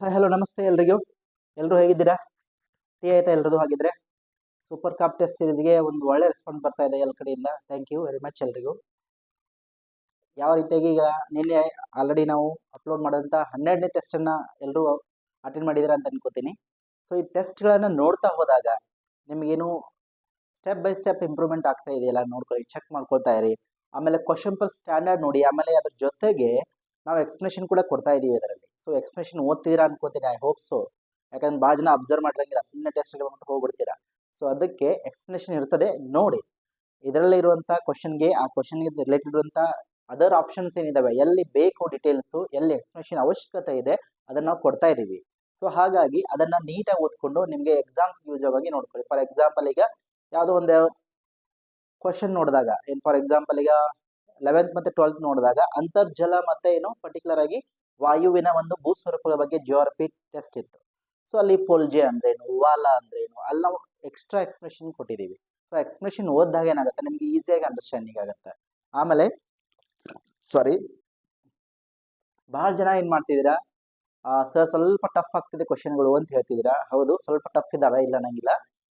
Hello ನಮಸ್ತೆ ಎಲ್ರಿಗೂ. ಎಲ್ಲರೂ ಹೇಗಿದ್ದೀರಾ? ಟೀ ಆಯ್ತಾ ಎಲ್ರದು ಹಾಗಿದ್ರೆ ಸೂಪರ್ ಕಾಪ್ ಟೆಸ್ಟ್ ಸೀರೀಸ್ಗೆ ಒಂದು ಒಳ್ಳೆ ರೆಸ್ಪಾನ್ಸ್ ಬರ್ತಾ ಇದೆ ಎಲ್ಲ ಕಡೆಯಿಂದ. ಥ್ಯಾಂಕ್ ಯು ವೆರಿ ಮಚ್ ಎಲ್ರಿಗೂ. ಯಾವ ರೀತಿಯಾಗಿ ಈಗ ನಿನ್ನೆ ಆಲ್ರೆಡಿ ನಾವು ಅಪ್ಲೋಡ್ ಮಾಡಿದಂಥ ಹನ್ನೆರಡನೇ ಟೆಸ್ಟನ್ನು ಎಲ್ಲರೂ ಅಟೆಂಡ್ ಮಾಡಿದ್ದೀರಾ ಅಂತ ಅನ್ಕೋತೀನಿ. ಸೊ ಈ ಟೆಸ್ಟ್ಗಳನ್ನು ನೋಡ್ತಾ ಹೋದಾಗ ನಿಮಗೇನು ಸ್ಟೆಪ್ ಬೈ ಸ್ಟೆಪ್ ಇಂಪ್ರೂವ್ಮೆಂಟ್ ಆಗ್ತಾ ಇದೆಯಲ್ಲ ನೋಡ್ಕೊಳ್ಳಿ ಚೆಕ್ ಮಾಡ್ಕೊಳ್ತಾ ಇರಿ. ಆಮೇಲೆ ಕ್ವಶನ್ ಪರ್ ಸ್ಟ್ಯಾಂಡರ್ಡ್ ನೋಡಿ, ಆಮೇಲೆ ಅದ್ರ ಜೊತೆಗೆ ನಾವು ಎಕ್ಸ್ಪ್ಲನೇಷನ್ ಕೂಡ ಕೊಡ್ತಾ ಇದೀವಿ ಇದರಲ್ಲಿ. ಸೊ ಎಕ್ಸ್ಪ್ಲನೇಷನ್ ಓದ್ತಿದ್ದೀರಾ ಅನ್ಕೋತೀನಿ ಐ ಹೋಪ್ ಸೊ ಯಾಕಂದ್ರೆ ಭಾಳ ಜನ ಅಬ್ಸರ್ವ್ ಮಾಡಿರಂಗಿಲ್ಲ ಸುಮ್ಮನೆ ಟೆಸ್ಟ್ ಬಂದ್ಬಿಟ್ಟು ಹೋಗ್ಬಿಡ್ತೀರಾ. ಸೊ ಅದಕ್ಕೆ ಎಕ್ಸ್ಪ್ಲನೇಷನ್ ಇರ್ತದೆ, ನೋಡಿ. ಇದರಲ್ಲಿ ಇರುವಂಥ ಕ್ವಶನ್ಗೆ ಆ ಕ್ವಶನ್ಗೆ ರಿಲೇಟೆಡ್ ಇರುವಂಥ ಅದರ್ ಆಪ್ಷನ್ಸ್ ಏನಿದಾವೆ, ಎಲ್ಲಿ ಬೇಕು ಡೀಟೇಲ್ಸು ಎಲ್ಲಿ ಎಕ್ಸ್ಪ್ಲನೇಷನ್ ಅವಶ್ಯಕತೆ ಇದೆ, ಅದನ್ನ ನಾವು ಕೊಡ್ತಾ ಇದ್ದೀವಿ ಸೊ ಹಾಗಾಗಿ ಅದನ್ನ ನೀಟಾಗಿ ಓದ್ಕೊಂಡು ನಿಮಗೆ ಎಕ್ಸಾಮ್ಸ್ ಯೂಸ್ ಆಗಿ ನೋಡ್ಕೊಳ್ಳಿ. ಫಾರ್ ಎಕ್ಸಾಂಪಲ್ ಈಗ ಯಾವುದೋ ಒಂದು ಕ್ವಶನ್ ನೋಡಿದಾಗ, ಏನು ಫಾರ್ ಎಕ್ಸಾಂಪಲ್ ಈಗ ಲೆವೆಂತ್ ಮತ್ತೆ ಟ್ವೆಲ್ತ್ ನೋಡಿದಾಗ ಅಂತರ್ಜಲ ಮತ್ತೆ ಏನು ಪರ್ಟಿಕ್ಯುಲರ್ ಆಗಿ ವಾಯುವಿನ ಒಂದು ಭೂಸ್ವರೂಪದ ಬಗ್ಗೆ ಜಿಯೋಗ್ರಫಿ ಟೆಸ್ಟ್ ಇತ್ತು. ಸೊ ಅಲ್ಲಿ ಪೊಲ್ಜೆ ಅಂದ್ರೇನು, ವಾಲ ಅಂದ್ರೇನು, ಅಲ್ಲಿ ನಾವು ಎಕ್ಸ್ಟ್ರಾ ಎಕ್ಸ್ಪ್ರೆಷನ್ ಕೊಟ್ಟಿದ್ದೀವಿ. ಸೊ ಎಕ್ಸ್ಪ್ರೆಷನ್ ಓದಿದಾಗ ಏನಾಗುತ್ತೆ? ನಿಮ್ಗೆ ಈಸಿಯಾಗಿ ಅಂಡರ್ಸ್ಟ್ಯಾಂಡಿಂಗ್ ಆಗುತ್ತೆ. ಆಮೇಲೆ ಸಾರಿ ಬಹಳ ಜನ ಏನು ಮಾಡ್ತಿದ್ದೀರಾ? ಸರ್ ಸ್ವಲ್ಪ ಟಫ್ ಆಗ್ತಿದೆ ಕ್ವಶನ್ಗಳು ಅಂತ ಹೇಳ್ತಿದ್ದೀರಾ? ಹೌದು, ಸ್ವಲ್ಪ ಟಫ್ ಇದ್ದಾವೆ ಇಲ್ಲ ನಂಗಿಲ್ಲ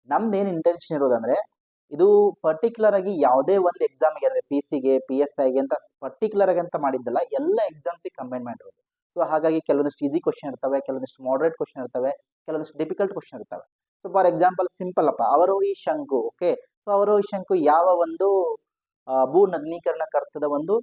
ನಮ್ದು ಏನು ಇಂಟೆನ್ಷನ್ ಇರೋದಂದ್ರೆ ಇದು ಪರ್ಟಿಕ್ಯುಲರ್ ಆಗಿ ಯಾವುದೇ ಒಂದು ಎಕ್ಸಾಮ್ಗೆ ಅಂದ್ರೆ ಪಿ ಸಿಗೆ ಪಿ ಎಸ್ ಐಗೆ ಅಂತ ಪರ್ಟಿಕ್ಯುಲರ್ ಆಗಿ ಅಂತ ಮಾಡಿದ್ದಲ್ಲ, ಎಲ್ಲ ಎಕ್ಸಾಮ್ಸಿಗೆ ಕಂಬೈನ್ ಮಾಡಿರೋದು. ಸೊ ಹಾಗಾಗಿ ಕೆಲವೊಂದಿಷ್ಟು ಈಸಿ ಕ್ವಶನ್ ಇರ್ತವೆ, ಕೆಲವೊಂದಿಷ್ಟು ಮಾಡ್ರೇಟ್ ಕ್ವಶನ್ ಇರ್ತವೆ, ಕೆಲವೊಂದಿಷ್ಟು ಡಿಫಿಕಲ್ಟ್ ಕ್ವಶನ್ ಇರ್ತವೆ. ಸೊ ಫಾರ್ ಎಕ್ಸಾಂಪಲ್ ಸಿಂಪಲ್ ಅಪ್ಪ, ಅವರು ಈ ಶಂಕು ಓಕೆ ಸೊ ಅವರು ಈ ಶಂಕು ಯಾವ ಒಂದು ಭೂ ನಗ್ನೀಕರಣ ಕರ್ತದ ಒಂದು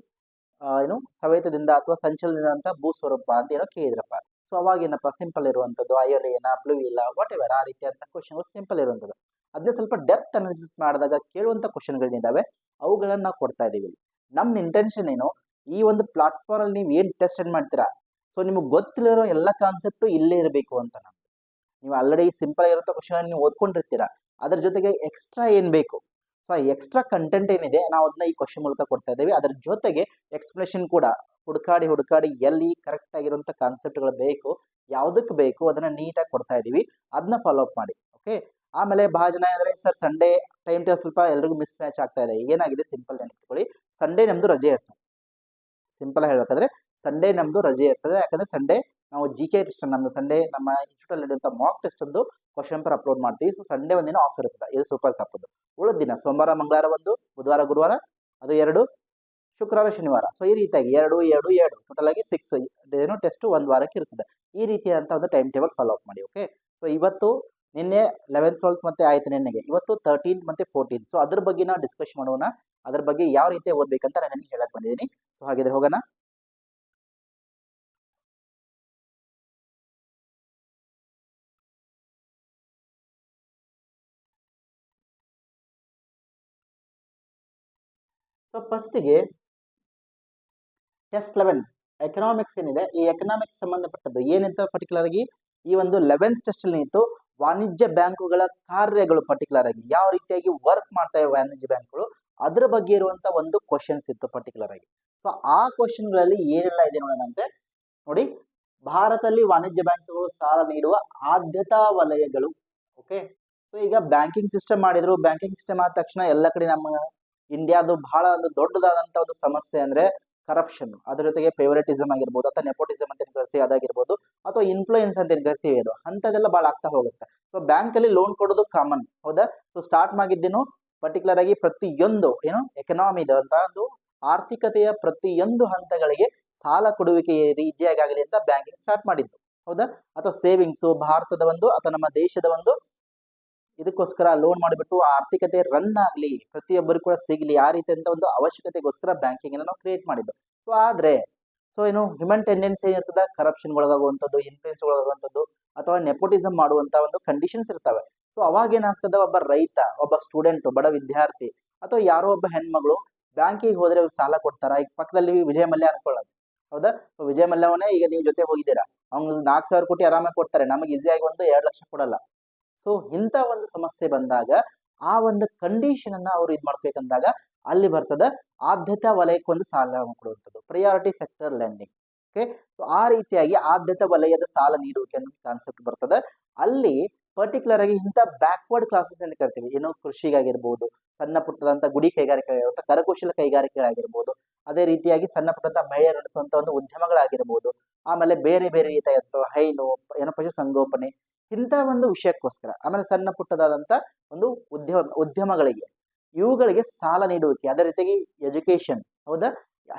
ಏನು, ಸವೇತದಿಂದ ಅಥವಾ ಸಂಚಲನದಿಂದ ಅಂತ ಭೂ ಸ್ವರೂಪ ಅಂತ ಏನೋ ಕೇಳಿದ್ರಪ್ಪ. ಸೊ ಅವಾಗ ಏನಪ್ಪ ಸಿಂಪಲ್ ಇರುವಂಥದ್ದು ಅಯೋಲೇನ ಇಲ್ಲ ವಾಟ್ ಎವರ್ ಆ ರೀತಿಯಾದಂಥ ಕ್ವಶನ್ಗಳು ಸಿಂಪಲ್ ಇರುವಂಥದ್ದು ಅದನ್ನ ಸ್ವಲ್ಪ ಡೆಪ್ತ್ ಅನಾಲಿಸಿಸ್ ಮಾಡಿದಾಗ ಕೇಳುವಂಥ ಕ್ವಶನ್ಗಳೇನಿದ್ದಾವೆ ಅವುಗಳನ್ನ ನಾವು ಕೊಡ್ತಾ ಇಲ್ಲಿ. ನಮ್ಮ ಇಂಟೆನ್ಷನ್ ಏನು? ಈ ಒಂದು ಪ್ಲಾಟ್ಫಾರ್ಮ್ ಅಲ್ಲಿ ನೀವು ಏನು ಟೆಸ್ಟ್ ಮಾಡ್ತೀರಾ? ಸೊ ನಿಮಗೆ ಗೊತ್ತಿರೋ ಎಲ್ಲ ಕಾನ್ಸೆಪ್ಟು ಇಲ್ಲೇ ಇರಬೇಕು ಅಂತ ನಾವು ನೀವು ಆಲ್ರೆಡಿ ಸಿಂಪಲ್ ಆಗಿರೋ ಕ್ವಶನ್ ನೀವು ಓದ್ಕೊಂಡಿರ್ತೀರಾ? ಅದ್ರ ಜೊತೆಗೆ ಎಕ್ಸ್ಟ್ರಾ ಏನು ಬೇಕು? ಸೊ ಎಕ್ಸ್ಟ್ರಾ ಕಂಟೆಂಟ್ ಏನಿದೆ, ನಾವು ಅದನ್ನ ಈ ಕ್ವಶನ್ ಮೂಲಕ ಕೊಡ್ತಾ ಇದ್ದೀವಿ ಅದ್ರ ಜೊತೆಗೆ ಎಕ್ಸ್ಪ್ಲನೇಷನ್ ಕೂಡ. ಹುಡುಕಾಡಿ ಹುಡುಕಾಡಿ ಎಲ್ಲಿ ಕರೆಕ್ಟ್ ಆಗಿರುವಂತ ಕಾನ್ಸೆಪ್ಟ್ಗಳು ಬೇಕು ಯಾವುದಕ್ಕೆ ಬೇಕು, ಅದನ್ನ ನೀಟಾಗಿ ಕೊಡ್ತಾ ಇದೀವಿ. ಅದನ್ನ ಫಾಲೋ ಅಪ್ ಮಾಡಿ. ಓಕೆ ಆಮೇಲೆ ಭಾಳ ಜನ ಏನಂದ್ರೆ ಸರ್ ಸಂಡೇ ಟೈಮ್ ಟೇಬಲ್ ಸ್ವಲ್ಪ ಎಲ್ರಿಗೂ ಮಿಸ್ ಮ್ಯಾಚ್ ಆಗ್ತಾ ಇದೆ. ಏನಾಗಿದೆ ಸಿಂಪಲ್ ನೆನಪಿಟ್ಕೊಳ್ಳಿ ಸಂಡೇ ನಮ್ದು ರಜೆ ಇರ್ತದೆ. ಸಿಂಪಲ್ ಹೇಳ್ಬೇಕಾದ್ರೆ ಸಂಡೇ ನಮ್ದು ರಜೆ ಇರ್ತದೆ. ಯಾಕಂದ್ರೆ ಸಂಡೇ ನಾವು ಜಿ ಕೆ ಟೆಸ್ಟ್ ನಮ್ದು ಸಂಡೇ ನಮ್ಮ ಇನ್ಸ್ಟಿಟ್ಯೂಟ್ ಅಲ್ಲಿ ನಡೆಯುವಂತ ಮಾಕ್ ಟೆಸ್ಟ್ ಒಂದು ಕ್ವಶನ್ ಪೇಪರ್ ಅಪ್ಲೋಡ್ ಮಾಡ್ತೀವಿ. ಸೊ ಸಂಡೇ ಒಂದಿನ ಆಫ್ ಇರ್ತದೆ ಇದು ಸೂಪರ್ ಕಪ್ಪದು ಉಳಿದ ದಿನ, ಸೋಮವಾರ, ಮಂಗಳವಾರ ಒಂದು, ಬುಧವಾರ, ಗುರುವಾರ, ಅದು ಎರಡು, ಶುಕ್ರವಾರ, ಶನಿವಾರ. ಸೊ ಈ ರೀತಿಯಾಗಿ ಎರಡು ಎರಡು ಎರಡು ಟೋಟಲ್ ಆಗಿ ಸಿಕ್ಸ್ ಏನು ಟೆಸ್ಟ್ ಒಂದು ವಾರಕ್ಕೆ ಇರ್ತದೆ. ಈ ರೀತಿಯಾದಂಥ ಒಂದು ಟೈಮ್ ಟೇಬಲ್ ಫಾಲೋ ಅಪ್ ಮಾಡಿ ಓಕೆ ಸೊ ಇವತ್ತು ನಿನ್ನೆ ಲೆವೆಂತ್ ಟ್ವೆಲ್ತ್ ಮತ್ತೆ ಆಯ್ತು ನಿನ್ನೆಗೆ. ಇವತ್ತು ತರ್ಟೀನ್ ಮತ್ತೆ ಫೋರ್ಟೀನ್ ಸೊ ಅದ್ರ ಬಗ್ಗೆ ನಾವು ಡಿಸ್ಕಸ್ ಮಾಡೋಣ. ಅದ್ರ ಬಗ್ಗೆ ಯಾವ ರೀತಿ ಓದ್ಬೇಕಂತ ನಾನು ನಿಮಗೆ ಹೇಳಕ್ ಬಂದಿದ್ದೀನಿ. ಸೊ ಹಾಗಿದ್ರೆ ಹೋಗೋಣ. ಸೊ ಫಸ್ಟಿಗೆ ಎಸ್ ಲೆವೆನ್ ಎಕನಾಮಿಕ್ಸ್ ಏನಿದೆ? ಈ ಎಕನಾಮಿಕ್ಸ್ ಸಂಬಂಧಪಟ್ಟದ್ದು ಏನಿತ್ತು ಪರ್ಟಿಕ್ಯುಲರ್ ಆಗಿ? ಈ ಒಂದು ಲೆವೆಂತ್ ಟೆಸ್ಟ್ ಅಲ್ಲಿ ನಿಂತು ವಾಣಿಜ್ಯ ಬ್ಯಾಂಕುಗಳ ಕಾರ್ಯಗಳು ಪರ್ಟಿಕ್ಯುಲರ್ ಆಗಿ ಯಾವ ರೀತಿಯಾಗಿ ವರ್ಕ್ ಮಾಡ್ತಾ ಇವೆ ವಾಣಿಜ್ಯ ಬ್ಯಾಂಕ್ಗಳು, ಅದ್ರ ಬಗ್ಗೆ ಇರುವಂತ ಒಂದು ಕ್ವಶನ್ಸ್ ಇತ್ತು ಪರ್ಟಿಕ್ಯುಲರ್ ಆಗಿ. ಸೊ ಆ ಕ್ವಶನ್ಗಳಲ್ಲಿ ಏನೆಲ್ಲ ಇದೆ ನೋಡೋಣಂತೆ ನೋಡಿ, ಭಾರತದಲ್ಲಿ ವಾಣಿಜ್ಯ ಬ್ಯಾಂಕುಗಳು ಸಾಲ ನೀಡುವ ಆದ್ಯತಾ ವಲಯಗಳು ಓಕೆ ಸೊ ಈಗ ಬ್ಯಾಂಕಿಂಗ್ ಸಿಸ್ಟಮ್ ಮಾಡಿದ್ರು ಬ್ಯಾಂಕಿಂಗ್ ಸಿಸ್ಟಮ್ ಆದ ತಕ್ಷಣ ಎಲ್ಲ ಕಡೆ ನಮ್ಮ ಇಂಡಿಯಾದು ಬಹಳ ಒಂದು ದೊಡ್ಡದಾದಂತ ಒಂದು ಸಮಸ್ಯೆ ಅಂದ್ರೆ ಕರಪ್ಷನ್ ಅದ್ರ ಜೊತೆಗೆ ಫೇವರೇಟಿಸಮ್ ಆಗಿರ್ಬೋದು ಅಥವಾ ನೆಪೋಟಿಸಮ್ ಅಂತ ಏನು ಕರಿತೀವಿ, ಅದಾಗಿರ್ಬೋದು ಅಥವಾ ಇನ್ಫ್ಲೂಯೆನ್ಸ್ ಅಂತ ಏನು ಕರಿತೀವಿ ಅದು, ಅಂಥದ್ದೆಲ್ಲ ಭಾಳ ಆಗ್ತಾ ಹೋಗುತ್ತೆ. ಸೊ ಬ್ಯಾಂಕ್ ಅಲ್ಲಿ ಲೋನ್ ಕೊಡೋದು ಕಾಮನ್ ಹೌದಾ? ಸೊ ಸ್ಟಾರ್ಟ್ ಮಾಡಿದ್ದೇನು? ಪರ್ಟಿಕ್ಯುಲರ್ ಆಗಿ ಪ್ರತಿಯೊಂದು, ಏನು? ಎಕನಾಮಿ ಅಂತ ಒಂದು ಆರ್ಥಿಕತೆಯ ಪ್ರತಿಯೊಂದು ಹಂತಗಳಿಗೆ ಸಾಲ ಕೊಡುವಿಕೆ ಆಗಲಿ ಅಂತ ಬ್ಯಾಂಕಿಂಗ್ ಸ್ಟಾರ್ಟ್ ಮಾಡಿದ್ದು, ಹೌದಾ? ಅಥವಾ ಸೇವಿಂಗ್ಸ್ ಭಾರತದ ಒಂದು ಅಥವಾ ನಮ್ಮ ದೇಶದ ಒಂದು ಇದಕ್ಕೋಸ್ಕರ ಲೋನ್ ಮಾಡಿಬಿಟ್ಟು ಆರ್ಥಿಕತೆ ರನ್ ಆಗಲಿ, ಪ್ರತಿಯೊಬ್ಬರು ಕೂಡ ಸಿಗಲಿ, ಆ ರೀತಿ ಅಂತ ಒಂದು ಅವಶ್ಯಕತೆಗೋಸ್ಕರ ಬ್ಯಾಂಕಿಂಗ್ ನಾವು ಕ್ರಿಯೇಟ್ ಮಾಡಿದ್ದು. ಸೊ ಆದ್ರೆ ಸೊ ಏನು ಹ್ಯೂಮನ್ ಟೆಂಡೆನ್ಸಿ ಏನಿರ್ತದ ಕರಪ್ಷನ್ ಒಳಗಾಗುವಂಥದ್ದು ಇನ್ಫ್ಲೂಯೆನ್ಸ್ ಒಳಗಾಗುವಂಥದ್ದು, ಅಥವಾ ನೆಪೋಟಿಸಮ್ ಮಾಡುವಂತ ಒಂದು ಕಂಡೀಷನ್ಸ್ ಇರ್ತವೆ. ಸೊ ಅವಾಗ ಏನಾಗ್ತದೆ, ಒಬ್ಬ ರೈತ, ಒಬ್ಬ ಸ್ಟೂಡೆಂಟ್ ಬಡ ವಿದ್ಯಾರ್ಥಿ, ಅಥವಾ ಯಾರೋ ಒಬ್ಬ ಹೆಣ್ಮಗಳು ಬ್ಯಾಂಕಿಗೆ ಹೋದ್ರೆ ಅವ್ರಿಗೆ ಸಾಲ ಕೊಡ್ತಾರ? ಈಗ ಪಕ್ಕದಲ್ಲಿ ವಿಜಯ ಮಲ್ಯ ಅನ್ಕೊಳ್ಳೋದು. ಹೌದಾ? ಸೊ ವಿಜಯ ಮಲ್ಯವನೇ ಈಗ ನೀವು ಜೊತೆ ಹೋಗಿದ್ದೀರಾ? ಅವ್ನಿಗೆ ನಾಲ್ಕು ಸಾವಿರ ಕೋಟಿ ಆರಾಮಾಗಿ ಕೊಡ್ತಾರೆ. ನಮಗೆ ಈಸಿಯಾಗಿ ಒಂದು ಎರಡು ಲಕ್ಷ ಕೊಡಲ್ಲ. ಸೊ ಇಂಥ ಒಂದು ಸಮಸ್ಯೆ ಬಂದಾಗ, ಆ ಒಂದು ಕಂಡೀಷನ್ ಅನ್ನ ಅವ್ರು ಇದ್ ಮಾಡ್ಬೇಕಂದಾಗ ಅಲ್ಲಿ ಬರ್ತದ ಆದ್ಯತಾ ವಲಯಕ್ಕೆ ಒಂದು ಸಾಲ ಕೊಡುವಂಥದ್ದು. Priority sector lending okay so ಆ ರೀತಿಯಾಗಿ ಆದ್ಯತಾ ವಲಯದ ಸಾಲ ನೀಡುವಿಕೆ ಅನ್ನೋ ಕಾನ್ಸೆಪ್ಟ್ ಬರ್ತದೆ. ಅಲ್ಲಿ ಪರ್ಟಿಕ್ಯುಲರ್ ಆಗಿ ಇಂಥ ಬ್ಯಾಕ್ವರ್ಡ್ ಕ್ಲಾಸಸ್ ಅಂತ ಕರಿತೀವಿ ಏನು ಕೃಷಿಗಾಗಿರ್ಬೋದು, ಸಣ್ಣ ಪುಟ್ಟದಂತ ಗುಡಿ ಕೈಗಾರಿಕೆ ಅಥವಾ ಕರಕುಶಲ ಕೈಗಾರಿಕೆಗಳಾಗಿರ್ಬೋದು, ಅದೇ ರೀತಿಯಾಗಿ ಸಣ್ಣ ಪುಟ್ಟದ ಮಹಿಳೆಯರು ನಡೆಸುವಂತ ಒಂದು ಉದ್ಯಮಗಳಾಗಿರ್ಬೋದು, ಆಮೇಲೆ ಬೇರೆ ಬೇರೆ ರೀತಿಯ ಹೈನು ಏನೋ ಪಶು ಸಂಗೋಪನೆ ಇಂಥ ಒಂದು ವಿಷಯಕ್ಕೋಸ್ಕರ, ಆಮೇಲೆ ಸಣ್ಣ ಪುಟ್ಟದಾದಂಥ ಒಂದು ಉದ್ಯಮ, ಉದ್ಯಮಗಳಿಗೆ, ಇವುಗಳಿಗೆ ಸಾಲ ನೀಡುವಿಕೆ, ಅದೇ ರೀತಿಯಾಗಿ ಎಜುಕೇಶನ್ ಹೌದಾ?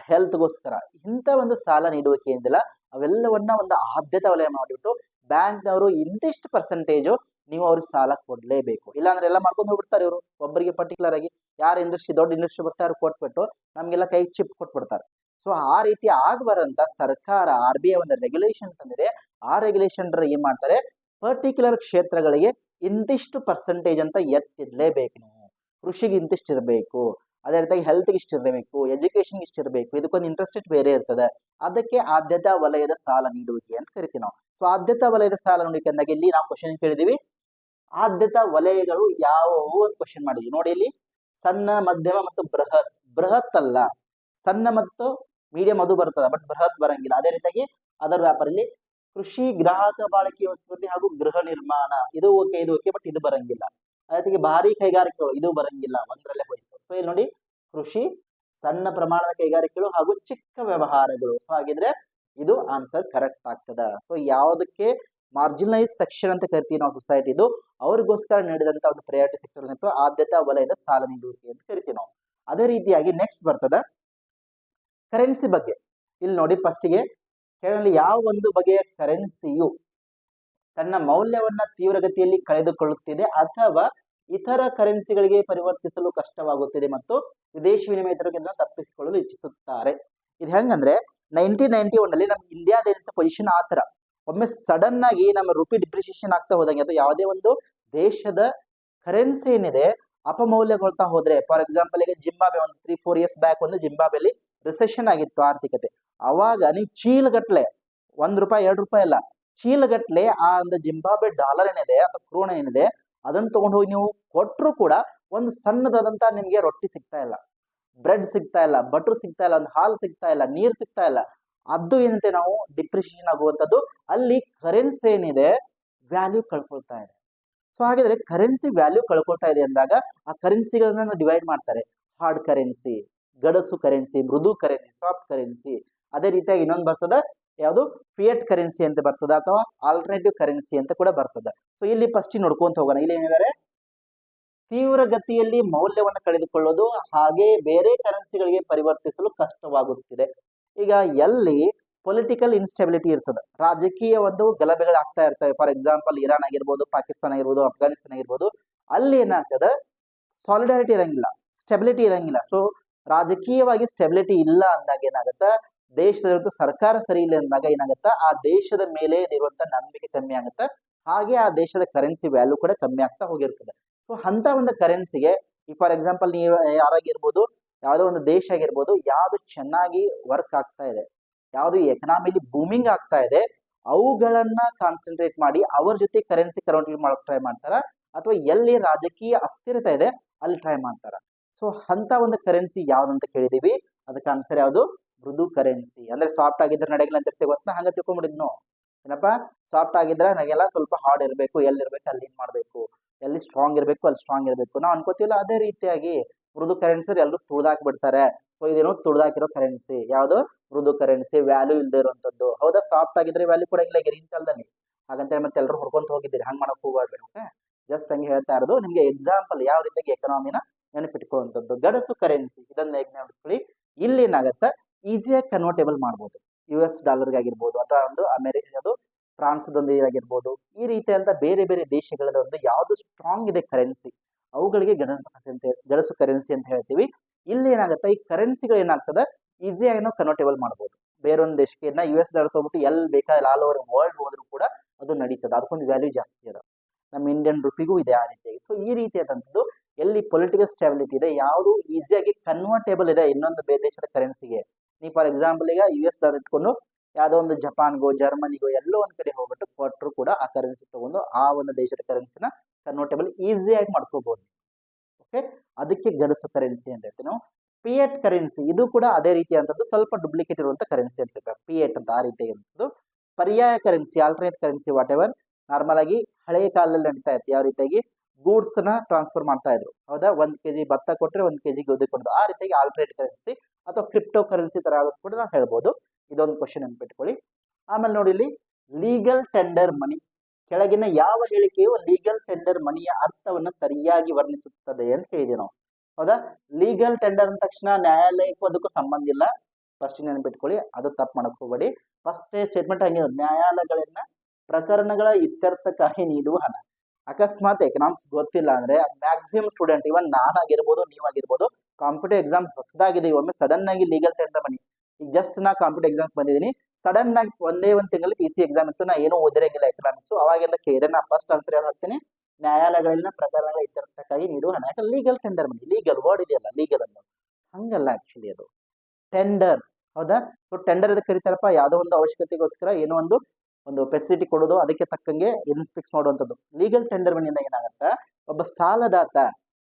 ಹೆಲ್ತ್ಗೋಸ್ಕರ ಇಂಥ ಒಂದು ಸಾಲ ನೀಡುವಿಕೆ ಏನಿಲ್ಲ, ಅವೆಲ್ಲವನ್ನ ಒಂದು ಆದ್ಯತಾ ವಲಯ ಮಾಡಿಬಿಟ್ಟು ಬ್ಯಾಂಕ್ನವರು ಇಂತಿಷ್ಟು ಪರ್ಸೆಂಟೇಜು ನೀವು ಅವ್ರಿಗೆ ಸಾಲ ಕೊಡಲೇಬೇಕು. ಇಲ್ಲಾಂದ್ರೆ ಎಲ್ಲ ಮಾಡ್ಕೊಂಡು ಹೋಗ್ಬಿಡ್ತಾರೆ ಇವರು. ಒಬ್ಬರಿಗೆ ಪರ್ಟಿಕ್ಯುಲರ್ ಆಗಿ ಯಾರು ಇಂಡಸ್ಟ್ರಿ ದೊಡ್ಡ ಇಂಡಸ್ಟ್ರಿ ಬರ್ತಾರೆ ಕೊಟ್ಬಿಟ್ಟು ನಮಗೆಲ್ಲ ಕೈ ಚಿಪ್ ಕೊಟ್ಬಿಡ್ತಾರೆ. ಸೊ ಆ ರೀತಿ ಆಗಬಾರಂತ ಸರ್ಕಾರ ಆರ್ ಬಿ ಐ ಒಂದು ರೆಗ್ಯುಲೇಷನ್ ತಂದಿದೆ. ಆ ರೆಗ್ಯುಲೇಷನ್ ಏನ್ ಮಾಡ್ತಾರೆ? ಪರ್ಟಿಕ್ಯುಲರ್ ಕ್ಷೇತ್ರಗಳಿಗೆ ಇಂತಿಷ್ಟು ಪರ್ಸೆಂಟೇಜ್ ಅಂತ ಎತ್ತಿಡ್ಲೇಬೇಕು ನೀವು. ಕೃಷಿಗೆ ಇಂತಿಷ್ಟು ಇರಬೇಕು ಅದೇ ರೀತಿಯಾಗಿ ಹೆಲ್ತ್ಗೆ ಇಷ್ಟಿರಬೇಕು ಇರಬೇಕು ಇಷ್ಟಿರಬೇಕು, ಇದಕ್ಕೊಂದು ಇಂಟ್ರೆಸ್ಟ್ ರೇಟ್ ಬೇರೆ ಇರ್ತದೆ. ಅದಕ್ಕೆ ಆದ್ಯತಾ ವಲಯದ ಸಾಲ ನೀಡುವಿಕೆ ಅಂತ ಕರಿತೀವಿ ನಾವು. ಸೊ ಆದ್ಯತಾ ವಲಯದ ಸಾಲ ನೀಡುವಿಕೆ ಅಂದಾಗ ಇಲ್ಲಿ ನಾವು ಕ್ವಶನ್ ಕೇಳಿದೀವಿ? ಆದ್ಯತಾ ವಲಯಗಳು ಯಾವುವು ಅಂತ ಕ್ವಶನ್ ಮಾಡಿದ್ವಿ. ನೋಡಿ ಇಲ್ಲಿ, ಸಣ್ಣ, ಮಧ್ಯಮ ಮತ್ತು ಬೃಹತ್. ಬೃಹತ್ ಅಲ್ಲ. ಸಣ್ಣ ಮತ್ತು ಮೀಡಿಯಂ ಅದು ಬರ್ತದೆ ಬಟ್ ಬೃಹತ್ ಬರಂಗಿಲ್ಲ. ಅದೇ ರೀತಿಯಾಗಿ ಅದರ ವ್ಯಾಪಾರಲ್ಲಿ ಕೃಷಿ, ಗ್ರಾಹಕ ಬಾಳಿಕೆ ವಸ್ತುತಿ ಹಾಗೂ ಗೃಹ ನಿರ್ಮಾಣ. ಇದು ಓಕೆ ಇದು ಓಕೆ ಬಟ್ ಇದು ಬರಂಗಿಲ್ಲ. ಅದೇ ಭಾರಿ ಕೈಗಾರಿಕೆಗಳು, ಇದು ಬರಂಗಿಲ್ಲ ಒಂದರಲ್ಲೇ ಹೋಯ್ತು. ಇಲ್ಲಿ ನೋಡಿ, ಕೃಷಿ ಸಣ್ಣ ಪ್ರಮಾಣದ ಕೈಗಾರಿಕೆಗಳು ಹಾಗೂ ಚಿಕ್ಕ ವ್ಯವಹಾರಗಳು. ಸೊ ಹಾಗಿದ್ರೆ ಇದು ಆನ್ಸರ್ ಕರೆಕ್ಟ್ ಆಗ್ತದ. ಸೊ ಯಾವುದಕ್ಕೆ ಮಾರ್ಜಿನಲೈಸ್ ಸೆಕ್ಷನ್ ಅಂತ ಕರಿತೀವಿ ನಾವು ಸೊಸೈಟಿದು ಅವ್ರಿಗೋಸ್ಕರ ನೀಡಿದಂತ ಒಂದು ಪ್ರಯಾರಿಟಿ ಸೆಕ್ಟರ್ ಅಥವಾ ಆದ್ಯತಾ ವಲಯದ ಸಾಲ ನೀಡುವಿಕೆ ಅಂತ ಕರಿತೀವಿ ನಾವು. ಅದೇ ರೀತಿಯಾಗಿ ನೆಕ್ಸ್ಟ್ ಬರ್ತದ ಕರೆನ್ಸಿ ಬಗ್ಗೆ. ಇಲ್ಲಿ ನೋಡಿ ಫಸ್ಟಿಗೆ ಹೇಳಲಿ ಯಾವ ಒಂದು ಬಗೆಯ ಕರೆನ್ಸಿಯು ತನ್ನ ಮೌಲ್ಯವನ್ನ ತೀವ್ರಗತಿಯಲ್ಲಿ ಕಳೆದುಕೊಳ್ಳುತ್ತಿದೆ ಅಥವಾ ಇತರ ಕರೆನ್ಸಿಗಳಿಗೆ ಪರಿವರ್ತಿಸಲು ಕಷ್ಟವಾಗುತ್ತಿದೆ ಮತ್ತು ವಿದೇಶಿ ವಿನಿಮಯ ದರಗಿಂತ ತಪ್ಪಿಸಿಕೊಳ್ಳಲು ಇಚ್ಛಿಸುತ್ತಾರೆ. ಇದು ಹೆಂಗಂದ್ರೆ ನೈನ್ಟೀನ್ ನೈನ್ಟಿ ಒನ್ ಅಲ್ಲಿ ನಮ್ಮ ಇಂಡಿಯಾದ ಪೊಸಿಷನ್ ಆ ತರ ಒಮ್ಮೆ ಸಡನ್ ಆಗಿ ನಮ್ಮ ರುಪಿ ಡಿಪ್ರಿಸಿಯೇಷನ್ ಆಗ್ತಾ ಹೋದಂಗೆ ಅದು ಯಾವುದೇ ಒಂದು ದೇಶದ ಕರೆನ್ಸಿ ಏನಿದೆ ಅಪಮೌಲ್ಯಗೊಳ್ತಾ ಹೋದ್ರೆ ಫಾರ್ ಎಕ್ಸಾಂಪಲ್ ಈಗ ಜಿಂಬಾಬೆ ಒಂದು ತ್ರೀ ಫೋರ್ ಇಯರ್ಸ್ ಬ್ಯಾಕ್ ಒಂದು ಜಿಂಬಾಬೆಲಿ ರಿಸೆಷನ್ ಆಗಿತ್ತು ಆರ್ಥಿಕತೆ. ಅವಾಗ ನೀವು ಚೀಲಗಟ್ಲೆ ಒಂದ್ ರೂಪಾಯಿ, ಎರಡು ರೂಪಾಯಿ ಅಲ್ಲ ಚೀಲಗಟ್ಲೆ ಆ ಒಂದು ಜಿಂಬಾಬೆ ಡಾಲರ್ ಏನಿದೆ ಅಥವಾ ಕ್ರೋಣ ಏನಿದೆ ಅದನ್ನ ತಗೊಂಡು ಹೋಗಿ ನೀವು ಕೊಟ್ಟರು ಕೂಡ ಒಂದು ಸಣ್ಣದಾದಂಥ ನಿಮಗೆ ರೊಟ್ಟಿ ಸಿಗ್ತಾ ಇಲ್ಲ. ಬ್ರೆಡ್ ಸಿಗ್ತಾ ಇಲ್ಲ, ಬಟ್ರ್ ಸಿಗ್ತಾ ಇಲ್ಲ, ಒಂದು ಹಾಲು ಸಿಗ್ತಾ ಇಲ್ಲ, ನೀರು ಸಿಗ್ತಾ ಇಲ್ಲ. ಅದು ಏನಂತೆ ನಾವು ಡಿಪ್ರಿಷಿಯೇಷನ್ ಆಗುವಂಥದ್ದು, ಅಲ್ಲಿ ಕರೆನ್ಸಿ ಏನಿದೆ ವ್ಯಾಲ್ಯೂ ಕಳ್ಕೊಳ್ತಾ ಇದೆ. ಸೊ ಹಾಗಿದ್ರೆ ಕರೆನ್ಸಿ ವ್ಯಾಲ್ಯೂ ಕಳ್ಕೊಳ್ತಾ ಇದೆ ಅಂದಾಗ, ಆ ಕರೆನ್ಸಿಗಳನ್ನ ಡಿವೈಡ್ ಮಾಡ್ತಾರೆ. ಹಾರ್ಡ್ ಕರೆನ್ಸಿ ಗಡಸು ಕರೆನ್ಸಿ ಮೃದು ಕರೆನ್ಸಿ ಸಾಫ್ಟ್ ಕರೆನ್ಸಿ ಅದೇ ರೀತಿಯಾಗಿ ಇನ್ನೊಂದು ಬರ್ತದ ಯಾವುದು? ಫಿಯಟ್ ಕರೆನ್ಸಿ ಅಂತ ಬರ್ತದ ಅಥವಾ ಆಲ್ಟರ್ನೇಟಿವ್ ಕರೆನ್ಸಿ ಅಂತ ಕೂಡ ಬರ್ತದ. ಸೊ ಇಲ್ಲಿ ಫಸ್ಟ್ ನೋಡ್ಕೊಂತ ಹೋಗೋಣ. ಇಲ್ಲಿ ಏನಿದ್ದಾರೆ? ತೀವ್ರ ಗತಿಯಲ್ಲಿ ಮೌಲ್ಯವನ್ನು ಕಳೆದುಕೊಳ್ಳೋದು ಹಾಗೆ ಬೇರೆ ಕರೆನ್ಸಿಗಳಿಗೆ ಪರಿವರ್ತಿಸಲು ಕಷ್ಟವಾಗುತ್ತಿದೆ. ಈಗ ಎಲ್ಲಿ ಪೊಲಿಟಿಕಲ್ ಇನ್ಸ್ಟೆಬಿಲಿಟಿ ಇರ್ತದೆ. ರಾಜಕೀಯ ಒಂದು ಗಲಭೆಗಳು ಆಗ್ತಾ ಇರ್ತವೆ. ಫಾರ್ ಎಕ್ಸಾಂಪಲ್ ಇರಾನ್ ಆಗಿರ್ಬೋದು, ಪಾಕಿಸ್ತಾನ ಆಗಿರ್ಬೋದು ಅಫ್ಘಾನಿಸ್ತಾನ ಆಗಿರ್ಬೋದು. ಅಲ್ಲಿ ಏನಾಗ್ತದೆ? ಸಾಲಿಡಾರಿಟಿ ಇರಂಗಿಲ್ಲ. ಸ್ಟೆಬಿಲಿಟಿ ಇರಂಗಿಲ್ಲ. ಸೊ ರಾಜಕೀಯವಾಗಿ ಸ್ಟೆಬಿಲಿಟಿ ಇಲ್ಲ ಅಂದಾಗ ಏನಾಗತ್ತ? ದೇಶದ ಸರ್ಕಾರ ಸರಿ ಇಲ್ಲ ಅಂದಾಗ ಏನಾಗುತ್ತೆ? ಆ ದೇಶದ ಮೇಲೆ ಇರುವಂತ ನಂಬಿಕೆ ಕಮ್ಮಿ ಆಗುತ್ತ? ಹಾಗೆ ಆ ದೇಶದ ಕರೆನ್ಸಿ ವ್ಯಾಲ್ಯೂ ಕೂಡ ಕಮ್ಮಿ ಆಗ್ತಾ ಹೋಗಿರ್ತದೆ. ಸೊ ಅಂತ ಒಂದು ಕರೆನ್ಸಿಗೆ ಈ ಫಾರ್ ಎಕ್ಸಾಂಪಲ್ ನೀವು ಯಾರಾಗಿರ್ಬೋದು, ಯಾವುದೋ ಒಂದು ದೇಶ ಆಗಿರ್ಬೋದು, ಯಾವುದು ಚೆನ್ನಾಗಿ ವರ್ಕ್ ಆಗ್ತಾ ಇದೆ, ಯಾವುದು ಎಕನಾಮಿಲಿ ಬೂಮಿಂಗ್ ಆಗ್ತಾ ಇದೆ, ಅವುಗಳನ್ನ ಕಾನ್ಸಂಟ್ರೇಟ್ ಮಾಡಿ ಅವ್ರ ಜೊತೆ ಕರೆನ್ಸಿ ಕನ್ವರ್ಟ್ ಮಾಡೋಕೆ ಟ್ರೈ ಮಾಡ್ತಾರ? ಅಥವಾ ಎಲ್ಲಿ ರಾಜಕೀಯ ಅಸ್ಥಿರತೆ ಇದೆ, ಅಲ್ಲಿ ಟ್ರೈ ಮಾಡ್ತಾರ? ಸೊ ಅಂತ ಒಂದು ಕರೆನ್ಸಿ ಯಾವ್ದು ಅಂತ ಕೇಳಿದೀವಿ ಅದಕ್ಕೆ ಆನ್ಸರ್ ಯಾವುದು? ಮೃದು ಕರೆನ್ಸಿ ಅಂದ್ರೆ ಸಾಫ್ಟ್ ಆಗಿದ್ರೆ ನಡೆಯಲ್ಲ ಅಂತ ಇರ್ತೀವಿ. ಗೊತ್ತಾ ಹಂಗ ತಿಳ್ಕೊಂಬಿಡಿದ್ನು ಏನಪ್ಪ? ಸಾಫ್ಟ್ ಆಗಿದ್ರೆ ನನಗೆಲ್ಲ ಸ್ವಲ್ಪ ಹಾರ್ಡ್ ಇರಬೇಕು ಎಲ್ಲಿರ್ಬೇಕು ಅಲ್ಲಿ ಏನ್ ಮಾಡ್ಬೇಕು? ಎಲ್ಲಿ ಸ್ಟ್ರಾಂಗ್ ಇರಬೇಕು, ಅಲ್ಲಿ ಸ್ಟ್ರಾಂಗ್ ಇರಬೇಕು. ನಾವು ಅನ್ಕೋತೀವಲ್ಲ, ಅದೇ ರೀತಿಯಾಗಿ ಮೃದು ಕರೆನ್ಸಿ ಎಲ್ಲರೂ ತುಳ್ದಾಕ್ ಬಿಡ್ತಾರೆ ಸೊ ಇದೇನು ತುಳ್ದಾಕಿರೋ ಕರೆನ್ಸಿ ಯಾವುದು? ಮೃದು ಕರೆನ್ಸಿ ವ್ಯಾಲ್ಯೂ ಇಲ್ಲದೆ ಇರುವಂತದ್ದು ಹೌದಾ? ಸಾಫ್ಟ್ ಆಗಿದ್ರೆ ವ್ಯಾಲ್ಯೂ ಕೂಡ ಇಲ್ಲ ಈಗಿನ ಕಾಲದಲ್ಲಿ. ಹಾಗಂತ ಮತ್ತೆ ಎಲ್ಲರೂ ಹುಡ್ಕೊಂತ ಹೋಗಿದ್ದೀರಿ. ಹಂಗ್ ಮಾಡಕ್ ಹೋಗ್ಬಾರ್ದು ಜಸ್ಟ್ ಹಂಗೆ ಹೇಳ್ತಾ ಇರೋದು. ನಿಮ್ಗೆ ಎಕ್ಸಾಂಪಲ್ ಯಾವ ರೀತಿಯಾಗಿ ಎಕನಾಮಿನ ನೆನಪಿಟ್ಕೊಳ್ಳುವಂಥದ್ದು. ಗಡಸು ಕರೆನ್ಸಿ ಇದನ್ನ ನೆನಪಿಟ್ಕೊಳ್ಳಿ? ಇಲ್ಲಿ ಏನಾಗತ್ತ ಈಸಿಯಾಗಿ ಕನ್ವರ್ಟೇಬಲ್ ಮಾಡ್ಬೋದು. ಯು ಎಸ್ ಡಾಲರ್ಗೆ ಆಗಿರ್ಬೋದು ಅಥವಾ ಒಂದು ಅಮೆರಿಕ ಅದು ಫ್ರಾನ್ಸ್ದೊಂದು ಆಗಿರ್ಬೋದು. ಈ ರೀತಿಯಾದಂಥ ಬೇರೆ ಬೇರೆ ದೇಶಗಳಲ್ಲಿ ಒಂದು ಯಾವುದು ಸ್ಟ್ರಾಂಗ್ ಇದೆ ಕರೆನ್ಸಿ ಅವುಗಳಿಗೆ ಗಣಸು ಅಂತ ಗಣಸು ಕರೆನ್ಸಿ ಅಂತ ಹೇಳ್ತೀವಿ. ಇಲ್ಲಿ ಏನಾಗುತ್ತೆ, ಈ ಕರೆನ್ಸಿಗಳು ಏನಾಗ್ತದೆ ಈಸಿಯಾಗಿ ನಾವು ಕನ್ವರ್ಟೇಬಲ್ ಮಾಡ್ಬೋದು. ಬೇರೊಂದು ದೇಶಕ್ಕೆ ಯು ಎಸ್ ಡಾಲರ್ ತೊಗೊಬಿಟ್ಟು ಎಲ್ಲಿ ಬೇಕಾದ್ರೆ ಆಲ್ ಓವರ್ ವರ್ಲ್ಡ್ ಹೋದ್ರು ಕೂಡ ಅದು ನಡೀತದೆ. ಅದಕ್ಕೊಂದು ವ್ಯಾಲ್ಯೂ ಜಾಸ್ತಿ ಅದ. ನಮ್ಮ ಇಂಡಿಯನ್ ರುಪಿಗೂ ಇದೆ ಆ ರೀತಿಯಾಗಿ. ಸೊ ಈ ರೀತಿಯಾದಂಥದ್ದು ಎಲ್ಲಿ ಪೊಲಿಟಿಕಲ್ ಸ್ಟೆಬಿಲಿಟಿ ಇದೆ, ಯಾವುದು ಈಸಿಯಾಗಿ ಕನ್ವರ್ಟೇಬಲ್ ಇದೆ ಇನ್ನೊಂದು ಬೇರೆ ದೇಶದ ಕರೆನ್ಸಿಗೆ ನೀವು ಫಾರ್ ಎಕ್ಸಾಂಪಲ್ ಈಗ ಯು ಎಸ್ ಡಾಲರ್ ಇಟ್ಕೊಂಡು ಯಾವುದೋ ಒಂದು ಜಪಾನ್ಗೋ ಜರ್ಮನಿಗೋ ಎಲ್ಲೋ ಒಂದು ಕಡೆ ಹೋಗ್ಬಿಟ್ಟು ಕೊಟ್ಟರು ಕೂಡ ಆ ಕರೆನ್ಸಿ ತಗೊಂಡು ಆ ಒಂದು ದೇಶದ ಕರೆನ್ಸಿನ ಕನ್ವರ್ಟೇಬಲ್ ಈಸಿಯಾಗಿ ಮಾಡ್ಕೋಬಹುದು ಓಕೆ ಅದಕ್ಕೆ ಗಡಸು ಕರೆನ್ಸಿ ಅಂತ ಹೇಳ್ತೀವಿ ನಾವು. ಪಿಯೆಟ್ ಕರೆನ್ಸಿ ಇದು ಕೂಡ ಅದೇ ರೀತಿಯಾದಂಥದ್ದು ಸ್ವಲ್ಪ ಡುಪ್ಲಿಕೇಟ್ ಇರುವಂತ ಕರೆನ್ಸಿ ಅಂತ ಪಿಯೆಟ್ ಅಂತ ಆ ರೀತಿಯಾಗಿರುವಂಥದ್ದು. ಪರ್ಯಾಯ currency alternate currency whatever normal ಆಗಿ ಹಳೆಯ ಕಾಲದಲ್ಲಿ ನಡೀತಾ ಇತ್ತು. ಯಾವ ರೀತಿಯಾಗಿ? ಗೂಡ್ಸ್ನ ಟ್ರಾನ್ಸ್ಫರ್ ಮಾಡ್ತಾ ಇದ್ರು. ಹೌದಾ? ಒಂದ್ ಕೆಜಿ ಭತ್ತ ಕೊಟ್ರೆ ಒಂದ್ ಕೆಜಿ ಗೋಧಿ ಕೊಡೋದು ಆ ರೀತಿಯಾಗಿ ಆಲ್ಟ್ರೇಟ್ ಕರೆನ್ಸಿ ಅಥವಾ ಕ್ರಿಪ್ಟೋ ಕರೆನ್ಸಿ ತರ ಆಗೋದು ಕೂಡ ನಾವು ಹೇಳ್ಬೋದು. ಇದೊಂದು ಕ್ವಶನ್ ನೆನ್ಪಿಟ್ಕೊಳ್ಳಿ ಆಮೇಲೆ ನೋಡಿ ಇಲ್ಲಿ ಲೀಗಲ್ ಟೆಂಡರ್ ಮನಿ ಕೆಳಗಿನ ಯಾವ ಹೇಳಿಕೆಯು ಲೀಗಲ್ ಟೆಂಡರ್ ಮನಿಯ ಅರ್ಥವನ್ನು ಸರಿಯಾಗಿ ವರ್ಣಿಸುತ್ತದೆ ಅಂತ ಹೇಳಿದೆ ನಾವು. ಹೌದಾ? ಲೀಗಲ್ ಟೆಂಡರ್ ಅಂದ ತಕ್ಷಣ ನ್ಯಾಯಾಲಯಕ್ಕೂ ಅದಕ್ಕೂ ಸಂಬಂಧ ಇಲ್ಲ. ಫಸ್ಟ್ ನೆನಪಿಟ್ಕೊಳ್ಳಿ ಅದು ತಪ್ಪು ಮಾಡಕ್ ಹೋಗಬೇಡಿ. ಫಸ್ಟ್ ಸ್ಟೇಟ್ಮೆಂಟ್ ಹಂಗೆ ನ್ಯಾಯಾಲಯಗಳನ್ನ ಪ್ರಕರಣಗಳ ಇತ್ಯರ್ಥಕ್ಕಾಗಿ ನೀಡುವ ಹಣ. ಅಕಸ್ಮಾತ್ ಎಕನಾಮಿಕ್ಸ್ ಗೊತ್ತಿಲ್ಲ ಅಂದ್ರೆ ಮ್ಯಾಕ್ಸಿಮಮ್ ಸ್ಟೂಡೆಂಟ್ ಇವನ್ ನಾನಾಗಿರ್ಬೋದು, ನೀವಾಗಿರ್ಬೋದು ಕಾಂಪಿಟೇಟಿವ್ ಎಕ್ಸಾಮ್ ಹೊಸದಾಗಿದೆ, ಒಮ್ಮೆ ಸಡನ್ ಆಗಿ ಲೀಗಲ್ ಟೆಂಡರ್ ಬನ್ನಿ. ಈಗ ಜಸ್ಟ್ ನಾ ಕಾಂಪಿಟೇಟಿವ್ ಎಕ್ಸಾಮ್ ಬಂದಿದ್ದೀನಿ. ಸಡನ್ ಆಗಿ ಒಂದೇ ಒಂದು ತಿಂಗಳು ಪಿ ಸಿ ಎಕ್ಸಾಮ್ ಇತ್ತು, ನಾ ಏನೂ ಓದಿರಂಗಿಲ್ಲ ಎಕನಾಮಿಕ್ಸ್ ಅವಾಗೆಲ್ಲ ಕೇಳಿದ್ರೆ ನಾ ಫಸ್ಟ್ ಆನ್ಸರ್ ಯಾವ್ದು ಹಾಕ್ತೀನಿ? ನ್ಯಾಯಾಲಯಗಳಲ್ಲಿನ ಪ್ರಕರಣಗಳ ಇತ್ಯರ್ಥಕ್ಕಾಗಿ ನೀಡುವ ಹಣ. ಯಾಕಂದ್ರೆ legal tender money legal word ಇದೆಯಲ್ಲ ಲೀಗಲ್ ಅನ್ನೋದು ಹಂಗಲ್ಲ ಆಕ್ಚುಲಿ ಅದು. ಟೆಂಡರ್ ಹೌದಾ? ಸೊ ಟೆಂಡರ್ ಅದಕ್ಕೆ ಕರೀತಾರಪ್ಪ, ಯಾವುದೋ ಒಂದು ಅವಶ್ಯಕತೆಗೋಸ್ಕರ ಏನೋ ಒಂದು ಒಂದು ಫೆಸಿಲಿಟಿ ಕೊಡೋದು, ಅದಕ್ಕೆ ತಕ್ಕಂಗೆ ಇನ್ಸ್ಪೆಕ್ಸ್ ಮಾಡುವಂಥದ್ದು. ಲೀಗಲ್ ಟೆಂಡರ್ ಮನಿಯಿಂದ ಏನಾಗುತ್ತೆ? ಒಬ್ಬ ಸಾಲದಾತ,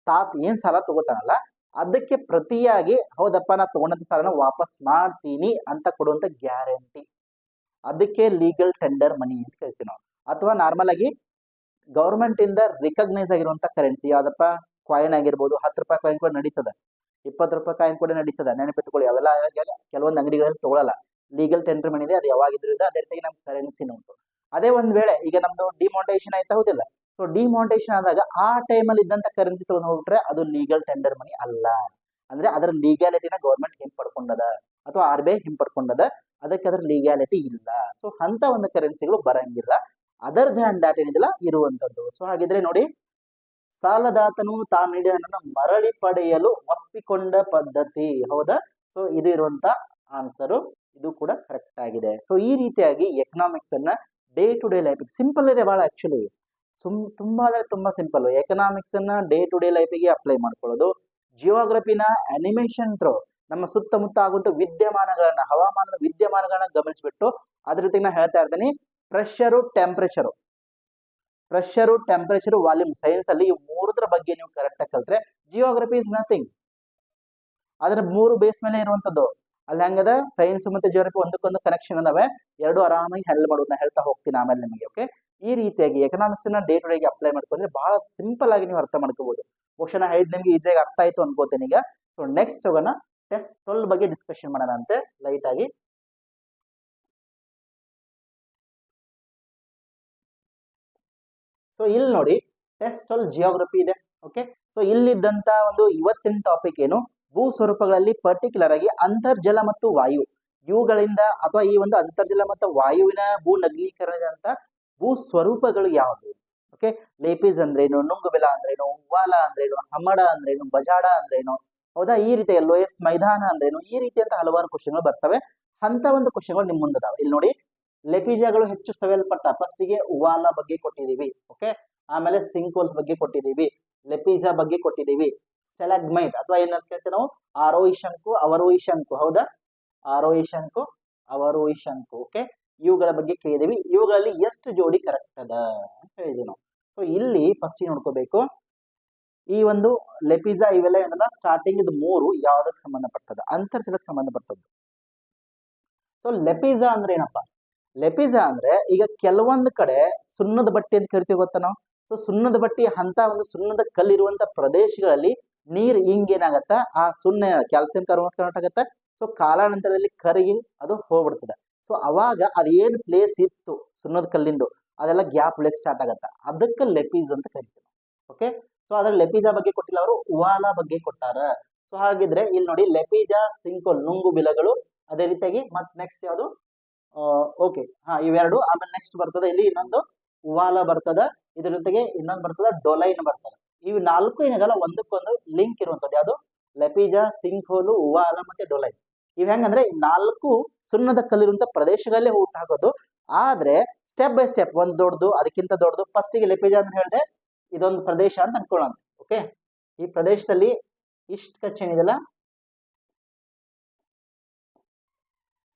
ತಾತ್ ಏನು ಸಾಲ ತಗೋತಾನಲ್ಲ, ಅದಕ್ಕೆ ಪ್ರತಿಯಾಗಿ, ಹೌದಪ್ಪ ನಾ ತಗೊಂಡಂತ ಸಾಲನ ವಾಪಸ್ ಮಾಡ್ತೀನಿ ಅಂತ ಕೊಡುವಂಥ ಗ್ಯಾರಂಟಿ ಅದಕ್ಕೆ ಲೀಗಲ್ ಟೆಂಡರ್ ಮನಿ ಅಂತ ಕರಿತೀವಿ ನಾವು. ಅಥವಾ ನಾರ್ಮಲ್ ಆಗಿ ಗೌರ್ಮೆಂಟಿಂದ ರಿಕಗ್ನೈಸ್ ಆಗಿರುವಂಥ ಕರೆನ್ಸಿ ಯಾವ್ದಪ್ಪ? ಕಾಯಿನ್ ಆಗಿರ್ಬೋದು, ಹತ್ತು ರೂಪಾಯಿ ಕಾಯಿನ್ ಕೂಡ ನಡೀತದೆ. ಇಪ್ಪತ್ತು ರೂಪಾಯಿ ಕಾಯಿನ್ ಕೂಡ ನಡೀತದೆ. ನೆನಪಿಟ್ಕೊಳ್ಳಿ, ಅವೆಲ್ಲ ಕೆಲವೊಂದು ಅಂಗಡಿಗಳಲ್ಲಿ ತಗೊಳಲ್ಲ. ಲೀಗಲ್ ಟೆಂಡರ್ ಮನಿ ಇದೆ, ಅದು ಯಾವಾಗಿದ್ರು ಇದೆ, ಅದೇ ರೀತಿ ನಮ್ಮ ಕರೆನ್ಸಿ ಉಂಟು. ಅದೇ ಒಂದ್ ವೇಳೆ ಈಗ ನಮ್ದು ಡಿಮಾಂಟೇಷನ್ ಆಯ್ತಾ ಹೋದಿಲ್ಲ ಸೊ ಡಿಮಾಂಟೇಷನ್ ಆದಾಗ ಆ ಟೈಮಲ್ಲಿ ಇದ್ದಂತ ಕರೆನ್ಸಿ ತಗೊಂಡು ಹೋಗ್ಬಿಟ್ರೆ ಅದು ಲೀಗಲ್ ಟೆಂಡರ್ ಮನಿ ಅಲ್ಲ. ಅಂದ್ರೆ ಅದರ ಲೀಗ್ಯಾಲಿಟಿನ ಗೌರ್ಮೆಂಟ್ ಹಿಂಪಡ್ಕೊಂಡದ, ಅಥವಾ ಆರ್ ಬಿ ಐ ಹಿಂಪಡ್ಕೊಂಡದ, ಅದಕ್ಕೆ ಅದರ ಲೀಗ್ಯಾಲಿಟಿ ಇಲ್ಲ. ಸೊ ಅಂತ ಒಂದು ಕರೆನ್ಸಿಗಳು ಬರಂಗಿಲ್ಲ. ಅದರ್ ಧ್ಯಾನ್ ದಾಟ್ ಏನಿದಿಲ್ಲ, ಇರುವಂತದ್ದು. ಸೊ ಹಾಗಿದ್ರೆ ನೋಡಿ, ಸಾಲದಾತನು ತಾನು ನೀಡಿದ ಮರಳಿ ಪಡೆಯಲು ಒಪ್ಪಿಕೊಂಡ ಪದ್ಧತಿ. ಹೌದಾ? ಸೊ ಇದು ಇರುವಂತ ಆನ್ಸರು ಇದು ಕೂಡ ಕರೆಕ್ಟ್ ಆಗಿದೆ. ಸೊ ಈ ರೀತಿಯಾಗಿ ಎಕನಾಮಿಕ್ಸ್ ಅನ್ನ day to day life simple ಇದೆ ಬಹಳ ಆಕ್ಚುಲಿ ಸುಮ್, ತುಂಬಾ ಅಂದ್ರೆ ತುಂಬಾ ಸಿಂಪಲ್ ಎಕನಾಮಿಕ್ಸ್ ಅನ್ನ ಡೇ ಟು ಡೇ ಲೈಫಿಗೆ ಅಪ್ಲೈ ಮಾಡ್ಕೊಳ್ಳೋದು. ಜಿಯೋಗ್ರಫಿನ ಅನಿಮೇಷನ್ ಥ್ರೋ ನಮ್ಮ ಸುತ್ತಮುತ್ತ ಆಗುವಂತ ವಿದ್ಯಮಾನಗಳನ್ನ, ಹವಾಮಾನದ ವಿದ್ಯಮಾನಗಳನ್ನ ಗಮನಿಸ್ಬಿಟ್ಟು ಅದ್ರ ಜೊತೆಗೆ ನಾ ಹೇಳ್ತಾ ಇರ್ತೀನಿ. Pressure temperature pressure temperature volume science ಅಲ್ಲಿ ಈ ಮೂರದ್ರ ಬಗ್ಗೆ ನೀವು ಕರೆಕ್ಟ್ ಆಗಿ ಕಲ್ತ್ರೆ ಜಿಯೋಗ್ರಫಿ ಇಸ್ ನಥಿಂಗ್ ಅದರ ಮೂರು ಬೇಸ್ ಮೇಲೆ ಇರುವಂತದ್ದು. ಅಲ್ಲಿ ಹಂಗದ? ಸೈನ್ಸ್ ಮತ್ತೆ ಜಿಯೋಗ್ರಫಿ ಒಂದಕ್ಕೊಂದು ಕನೆಕ್ಷನ್ ಅದಾವೆ ಎರಡು ಆರಾಮಾಗಿ ಹ್ಯಾಂಡಲ್ ಮಾಡೋದನ್ನ ಹೇಳ್ತಾ ಹೋಗ್ತೀನಿ ಆಮೇಲೆ ನಿಮಗೆ ಓಕೆ ಈ ರೀತಿಯಾಗಿ ಎಕನಾಮಿಕ್ಸ್ನ ಡೇ ಟು ಡೇಗೆ ಅಪ್ಲೈ ಮಾಡ್ಕೊಂಡ್ರೆ ಬಹಳ ಸಿಂಪಲ್ ಆಗಿ ನೀವು ಅರ್ಥ ಮಾಡ್ಕೋಬಹುದು ಬಹುಶಃ ಹೇಳಿದ್ ನಿಮ್ಗೆ ಈಸಿಯಾಗಿ ಅರ್ಥ ಆಯ್ತು ಅನ್ಕೋತೀನಿ ಈಗ. ಸೊ ನೆಕ್ಸ್ಟ್ ಹೋಗೋಣ. ಟೆಸ್ಟ್ ಟ್ವೆಲ್ ಬಗ್ಗೆ ಡಿಸ್ಕಷನ್ ಮಾಡೋಣ ಅಂತೆ ಲೈಟ್ ಆಗಿ. ಸೊ ಇಲ್ಲಿ ನೋಡಿ ಟೆಸ್ಟ್ ಟ್ವೆಲ್ ಜಿಯೋಗ್ರಫಿ ಇದೆ ಓಕೆ ಸೊ ಇಲ್ಲಿದ್ದಂತ ಒಂದು ಇವತ್ತಿನ ಟಾಪಿಕ್ ಏನು? ಭೂ ಸ್ವರೂಪಗಳಲ್ಲಿ ಪರ್ಟಿಕ್ಯುಲರ್ ಆಗಿ ಅಂತರ್ಜಲ ಮತ್ತು ವಾಯು. ಇವುಗಳಿಂದ ಅಥವಾ ಈ ಒಂದು ಅಂತರ್ಜಲ ಮತ್ತು ವಾಯುವಿನ ಭೂ ನಗ್ನೀಕರಣದಂತ ಭೂ ಸ್ವರೂಪಗಳು ಯಾವುದು? ಓಕೆ ಲೇಪಿಸ್ ಅಂದ್ರೇನು, ನುಂಗುಬೆಲ ಅಂದ್ರೇನು ಉವ್ವಾಲ ಅಂದ್ರೇನು, ಹಮಡ ಅಂದ್ರೇನು, ಬಜಾಡ ಅಂದ್ರೇನು, ಹೌದಾ? ಈ ರೀತಿಯ ಲೋಯಸ್ ಮೈದಾನ ಅಂದ್ರೇನು, ಈ ರೀತಿಯಂತ ಹಲವಾರು ಕ್ವಶನ್ಗಳು ಬರ್ತವೆ. ಅಂತ ಒಂದು ಕ್ವಶನ್ಗಳು ನಿಮ್ ಮುಂದದಾವೆ. ಇಲ್ಲಿ ನೋಡಿ ಲೆಪಿಜಾಗಳು ಹೆಚ್ಚು ಸವೆಲ್ಪಟ್ಟ ಫಸ್ಟಿಗೆ ಉವಾಲ ಬಗ್ಗೆ ಕೊಟ್ಟಿದ್ದೀವಿ. ಓಕೆ ಆಮೇಲೆ ಸಿಂಕೋಲ್ಸ್ ಬಗ್ಗೆ ಕೊಟ್ಟಿದ್ದೀವಿ. ಲೆಪಿಜಾ ಬಗ್ಗೆ ಕೊಟ್ಟಿದೀವಿ ಸ್ಟೆಲಾಗ್ಮೈಟ್ ಅಥವಾ ಏನಂತ ಕೇಳ್ತೀವಿ ನಾವು? ಆರೋಹಿ ಶಂಕು ಅವರೋಹಿ ಶಂಕು. ಹೌದಾ? ಆರೋಹಿ ಶಂಕು ಅವರೋಹಿ ಶಂಕು. ಓಕೆ ಇವುಗಳ ಬಗ್ಗೆ ಕೇಳಿದೀವಿ ಇವುಗಳಲ್ಲಿ ಎಷ್ಟು ಜೋಡಿ ಕರೆಕ್ಟ್ ಅದ ಅಂತ ಹೇಳಿದೀವಿ ನಾವು. ಸೊ ಇಲ್ಲಿ ಫಸ್ಟ್ ನೋಡ್ಕೋಬೇಕು? ಈ ಒಂದು ಲೆಪಿಜಾ ಇವೆಲ್ಲ ಏನಲ್ಲ ಸ್ಟಾರ್ಟಿಂಗ್ ಇದು ಮೂರು ಯಾವ್ದಕ್ಕೆ ಸಂಬಂಧಪಟ್ಟದ ಅಂತರ್ಜಲಕ್ಕೆ ಸಂಬಂಧಪಟ್ಟದ್ದು ಸೊ ಲೆಪಿಜಾ ಅಂದ್ರೆ ಏನಪ್ಪ? ಲೆಪಿಜಾ ಅಂದ್ರೆ ಈಗ ಕೆಲವೊಂದು ಕಡೆ ಸುಣ್ಣದ ಬಟ್ಟೆ ಅಂತ ಕರಿತೀವಿ ಗೊತ್ತ ನಾವು? ಸೊ ಸುಣ್ಣದ ಬಟ್ಟಿ ಅಂತ ಒಂದು ಸುಣ್ಣದ ಕಲ್ಲಿರುವಂತ ಪ್ರದೇಶಗಳಲ್ಲಿ ನೀರ್ ಹಿಂಗೇನಾಗತ್ತ ಆ ಸುಣ್ಣ ಕ್ಯಾಲ್ಸಿಯಂ ಕಾರ್ಬೋನೇಟ್ ಆಗತ್ತ. ಸೊ ಕಾಲಾನಂತರದಲ್ಲಿ ಕರಗಿ ಅದು ಹೋಗ್ಬಿಡ್ತದೆ. ಸೊ ಅವಾಗ ಅದೇನು ಪ್ಲೇಸ್ ಇತ್ತು ಸುಣ್ಣದ ಕಲ್ಲಿಂದು? ಅದೆಲ್ಲ ಗ್ಯಾಪ್ ಲೆಕ್ ಸ್ಟಾರ್ಟ್ ಆಗತ್ತ. ಅದಕ್ಕೆ ಲೆಪೀಸ್ ಅಂತ ಕರಿತೀವಿ ಓಕೆ ಸೊ ಅದ್ರ ಲೆಪಿಜಾ ಬಗ್ಗೆ ಕೊಟ್ಟಿಲ್ಲ ಅವರು, ಉವಾಲ ಬಗ್ಗೆ ಕೊಟ್ಟಾರ. ಸೊ ಹಾಗಿದ್ರೆ ಇಲ್ಲಿ ನೋಡಿ ಲೆಪಿಜಾ ಸಿಂಕೋಲ್ ನುಂಗು ಬಿಲಗಳು ಅದೇ ರೀತಿಯಾಗಿ ಮತ್ ನೆಕ್ಸ್ಟ್ ಯಾವುದು? ಓಕೆ ಹಾ, ಇವೆರಡು. ಆಮೇಲೆ ನೆಕ್ಸ್ಟ್ ಬರ್ತದೆ ಇಲ್ಲಿ ಇನ್ನೊಂದು ಉವಾಲ ಬರ್ತದ. ಇದ್ರ ಜೊತೆಗೆ ಇನ್ನೊಂದು ಬರ್ತದ, ಡೊಲೈನ್ ಬರ್ತದ. ಇವು ನಾಲ್ಕು ಏನಿದಲ್ಲ ಒಂದಕ್ಕೊಂದು ಲಿಂಕ್ ಇರುವಂತದ್ದು ಯಾವುದು? ಲಪಿಜ ಸಿಂಕೋಲು ಉವಾಲ ಮತ್ತೆ ಡೊಲೈ ಇವ್ ಹೆಂಗಂದ್ರೆ ನಾಲ್ಕು ಸುಣ್ಣದ ಕಲ್ಲಿರುವಂತ ಪ್ರದೇಶಗಳಲ್ಲೇ ಊಟ ಹಾಕೋದು. ಆದ್ರೆ ಸ್ಟೆಪ್ ಬೈ ಸ್ಟೆಪ್ ಒಂದ್ ದೊಡ್ಡದು, ಅದಕ್ಕಿಂತ ದೊಡ್ಡದು. ಫಸ್ಟಿಗೆ ಲೆಪಿಜಾ ಅಂತ ಹೇಳಿದೆ ಇದೊಂದು ಪ್ರದೇಶ ಅಂತ ಅನ್ಕೊಳ್ಳೋಣ. ಓಕೆ ಈ ಪ್ರದೇಶದಲ್ಲಿ ಇಷ್ಟು ಕಚ್ಚ ಏನಿದೆಲ್ಲ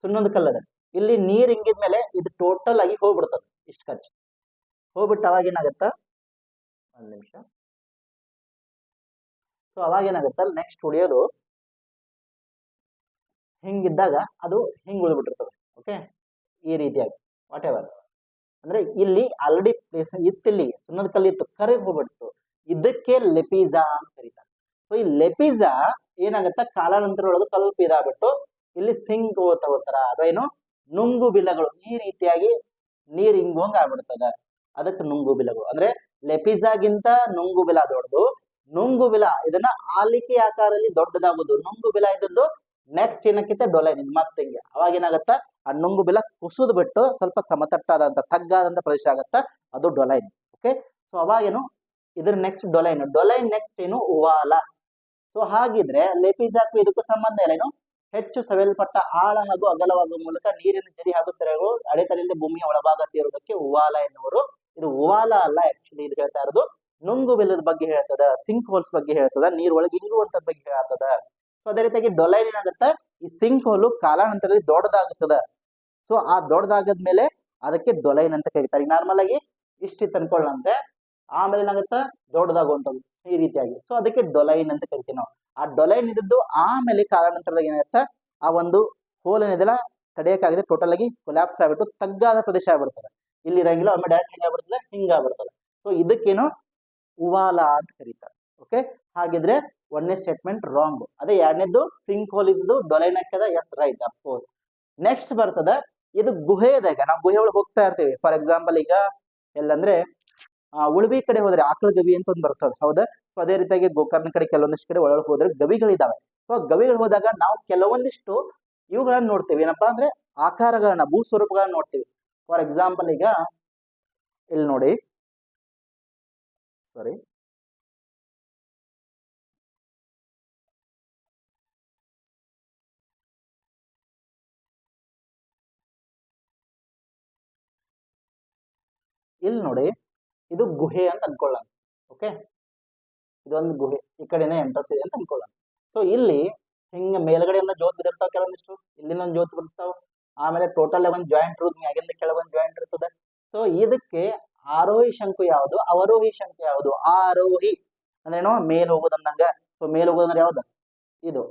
ಸುಣ್ಣದ ಕಲ್ಲದ ಇಲ್ಲಿ ನೀರ್ ಹಿಂಗಿದ್ಮೇಲೆ ಇದು ಟೋಟಲ್ ಆಗಿ ಹೋಗ್ಬಿಡ್ತದೆ. ಇಷ್ಟು ಕಚ್ಚ. ಹೋಗ್ಬಿಟ್ಟು ಅವಾಗ ಏನಾಗತ್ತ? ಒಂದ್ ನಿಮಿಷ. ಸೊ ಅವಾಗ ಏನಾಗುತ್ತಲ್ಲ ನೆಕ್ಸ್ಟ್ ಉಳಿಯೋದು ಹಿಂಗಿದ್ದಾಗ ಅದು ಹಿಂಗೆ ಉಳಿದ್ಬಿಟ್ಟಿರ್ತದೆ ಓಕೆ ಈ ರೀತಿಯಾಗಿ ವಾಟ್ ಎವರ್ ಅಂದ್ರೆ ಇಲ್ಲಿ ಆಲ್ರೆಡಿ ಪ್ಲೇಸ್ ಇತ್ತಿಲ್ಲಿ ಸುಣ್ಣದ ಕಲ್ಲು ಇತ್ತು, ಕರಗಿ ಹೋಗ್ಬಿಡ್ತು. ಇದಕ್ಕೆ ಲೆಪಿಜಾ ಅಂತ ಕರೀತಾರೆ. ಸೊ ಈ ಲೆಪಿಜಾ ಏನಾಗುತ್ತೆ? ಕಾಲಾನಂತರ ಒಳಗೆ ಸ್ವಲ್ಪ ಇದಾಗ್ಬಿಟ್ಟು ಇಲ್ಲಿ ಸಿಂಕ್ ತಗೋತಾರ ಅಥವಾ ಏನು ನುಂಗು ಬಿಲಗಳು ಈ ರೀತಿಯಾಗಿ ನೀರ್ ಹಿಂಗುವಂಗ ಆಗ್ಬಿಡ್ತದೆ ಅದಕ್ಕೆ ನುಂಗು ಬಿಲಗಳು ಅಂದ್ರೆ ಲೆಪಿಜಾಗಿಂತ ನುಂಗು ಬಿಲ ದೊಡ್ಡದು ನುಂಗು ಬಿಲ ಇದನ್ನ ಆಲಿಕೆ ಆಕಾರದಲ್ಲಿ ದೊಡ್ಡದಾಗುದು ನುಂಗು ಬಿಲ ಇದ್ದದ್ದು ನೆಕ್ಸ್ಟ್ ಏನಕ್ಕಿಂತ ಡೊಲೈನ್. ಇದು ಮತ್ತೆ ಹಿಂಗೆ. ಅವಾಗ ಏನಾಗತ್ತ? ಆ ನುಂಗು ಬಿಲ ಕುಸಿದು ಬಿಟ್ಟು ಸ್ವಲ್ಪ ಸಮತಟ್ಟಾದಂತ, ತಗ್ಗಾದಂತ ಪ್ರದೇಶ ಆಗತ್ತ? ಅದು ಡೊಲೈನ್. ಓಕೆ ಸೊ ಅವಾಗೇನು ಇದ್ರ ನೆಕ್ಸ್ಟ್ ಡೊಲೈನ್. ಡೊಲೈನ್ ನೆಕ್ಸ್ಟ್ ಏನು? ಉವಾಲ. ಸೊ ಹಾಗಿದ್ರೆ ಲೆಪಿಜಾಕು ಇದಕ್ಕೂ ಸಂಬಂಧ ಇಲ್ಲ. ಹೆಚ್ಚು ಸವೆಲ್ಪಟ್ಟ ಆಳ ಹಾಗೂ ಅಗಲವಾಗುವ ಮೂಲಕ ನೀರಿನ ಜರಿ ಹಾಗೂ ತೆರೆಗಳು ಭೂಮಿಯ ಒಳಭಾಗ ಸೇರುವುದಕ್ಕೆ ಉವಾಲ ಎನ್ನುವರು. ಇದು ಉವಾಲ ಅಲ್ಲ ಆಕ್ಚುಲಿ ಇದು ಹೇಳ್ತಾ ಇರೋದು. ನುಂಗು ಬೆಲ್ಲದ ಬಗ್ಗೆ ಹೇಳ್ತದ ಸಿಂಕ್ ಹೋಲ್ಸ್ ಬಗ್ಗೆ ಹೇಳ್ತದ ನೀರ್ ಒಳಗೆ ಇಂಗುವಂತದ್ ಬಗ್ಗೆ ಹೇಳ್ತದ. ಸೊ ಅದೇ ರೀತಿಯಾಗಿ ಡೊಲೈನ್ ಏನಾಗುತ್ತ? ಈ ಸಿಂಕ್ ಹೋಲು ಕಾಲಾನಂತರದಲ್ಲಿ ದೊಡ್ಡದಾಗುತ್ತದ. ಸೊ ಆ ದೊಡ್ಡದಾಗದ್ಮೇಲೆ ಅದಕ್ಕೆ ಡೊಲೈನ್ ಅಂತ ಕರೀತಾರೆ. ನಾರ್ಮಲ್ ಆಗಿ ಇಷ್ಟಿತ್ತು ಅನ್ಕೊಳ್ಳಂತೆ. ಆಮೇಲೆ ಏನಾಗುತ್ತ? ದೊಡ್ಡದಾಗುವಂಥದ್ದು. ಈ ರೀತಿಯಾಗಿ. ಸೊ ಅದಕ್ಕೆ ಡೊಲೈನ್ ಅಂತ ಕರಿತೀವಿ ನಾವು. ಆ ಡೊಲೈನ್ ಇದ್ದದ್ದು ಆಮೇಲೆ ಕಾಲಾನಂತರದಾಗ ಏನಾಗುತ್ತೆ? ಆ ಒಂದು ಹೋಲ್ ಏನಿದೆಲ್ಲ ತಡೆಯಕ್ಕಾಗದೆ ಟೋಟಲ್ ಆಗಿ ಕೊಲ್ಯಾಪ್ಸ್ ಆಗ್ಬಿಟ್ಟು ತಗ್ಗಾದ ಪ್ರದೇಶ ಆಗ್ಬಿಡ್ತದೆ. ಇಲ್ಲಿ ಇರಂಗಿಲ್ಲ, ಒಮ್ಮೆ ಡೈರೆಕ್ಟ್ ಹಿಂಗಾಗ್ಬಿಡ್ತದೆ ಹಿಂಗಾಗ್ಬಿಡ್ತದೆ. ಸೊ ಇದಕ್ಕೇನು ಉವಾಲ ಅಂತ ಕರೀತಾರೆ ಓಕೆ ಹಾಗಿದ್ರೆ ಒಂದನೇ ಸ್ಟೇಟ್ಮೆಂಟ್ ರಾಂಗ್ ಅದೇ ಎರಡನೇದು ಸಿಂಕ್ ಹೋಲ್ ಇದ್ದು doline ಹಾಕ್ಯದ yes right of course next ಬರ್ತದ, ಇದು ಗುಹೆ ಇದೆ ಈಗ. ನಾವು ಗುಹೆ ಒಳಗೆ ಹೋಗ್ತಾ ಇರ್ತೀವಿ. ಫಾರ್ ಎಕ್ಸಾಂಪಲ್ ಈಗ ಎಲ್ಲಂದ್ರೆ ಉಳ್ವಿ ಕಡೆ ಹೋದ್ರೆ ಆಕಳ ಗವಿ ಅಂತ ಒಂದು ಬರ್ತದೆ, ಹೌದಾ? ಸೊ ಅದೇ ರೀತಿಯಾಗಿ ಗೋಕರ್ಣ ಕಡೆ ಕೆಲವೊಂದಿಷ್ಟು ಕಡೆ ಒಳಗೆ ಹೋದ್ರೆ ಗವಿಗಳಿದಾವೆ. ಸೊ ಗವಿಗಳು ಹೋದಾಗ ನಾವು ಕೆಲವೊಂದಿಷ್ಟು ಇವುಗಳನ್ನ ನೋಡ್ತೀವಿ. ಏನಪ್ಪಾ ಅಂದ್ರೆ ಆಕಾರಗಳನ್ನ ಭೂ ಸ್ವರೂಪಗಳನ್ನ ನೋಡ್ತೀವಿ. ಫಾರ್ ಎಕ್ಸಾಂಪಲ್ ಈಗ, ಇಲ್ಲಿ ನೋಡಿ. ಸಾರಿ. ಇಲ್ಲಿ ನೋಡಿ, ಇದು ಗುಹೆ ಅಂತ ಅನ್ಕೊಳ್ಳೋಣ, ಓಕೆ? ಇದೊಂದು ಗುಹೆ, ಈ ಕಡೆನೇ ಎಂಟ್ರೆನ್ಸ್ ಇದೆ ಅಂತ ಅನ್ಕೊಳ್ಳೋಣ. ಸೊ ಇಲ್ಲಿ ಹಿಂಗ ಮೇಲ್ಗಡೆಯಿಂದ ಜೋತ್ ಬಿದ್ದಿರ್ತಾವ ಕೆಲವೊಂದಿಷ್ಟು, ಇಲ್ಲಿಂದ ಒಂದು ಜೋತ್ ಬಿಡ್ತಾವ ಆಮೇಲೆ ಟೋಟಲ್ ಒಂದು ಜಾಯಿಂಟ್ ಇರುದ್ ಮ್ಯಾಗಿಂದ ಕೆಳಗೊಂದು ಜಾಯಿಂಟ್ ಇರ್ತದೆ. ಸೊ ಇದಕ್ಕೆ ಆರೋಹಿ ಶಂಕು ಯಾವುದು? ಅವರೋಹಿ ಶಂಕು ಯಾವುದು? ಆರೋಹಿ. ಅಂದ್ರೇನು? ಮೇಲ್ ಹೋಗೋದಂದಂಗ ಸೊ ಮೇಲ್ ಹೋಗೋದಂದ್ರೆ ಯಾವ್ದು? ಇದು.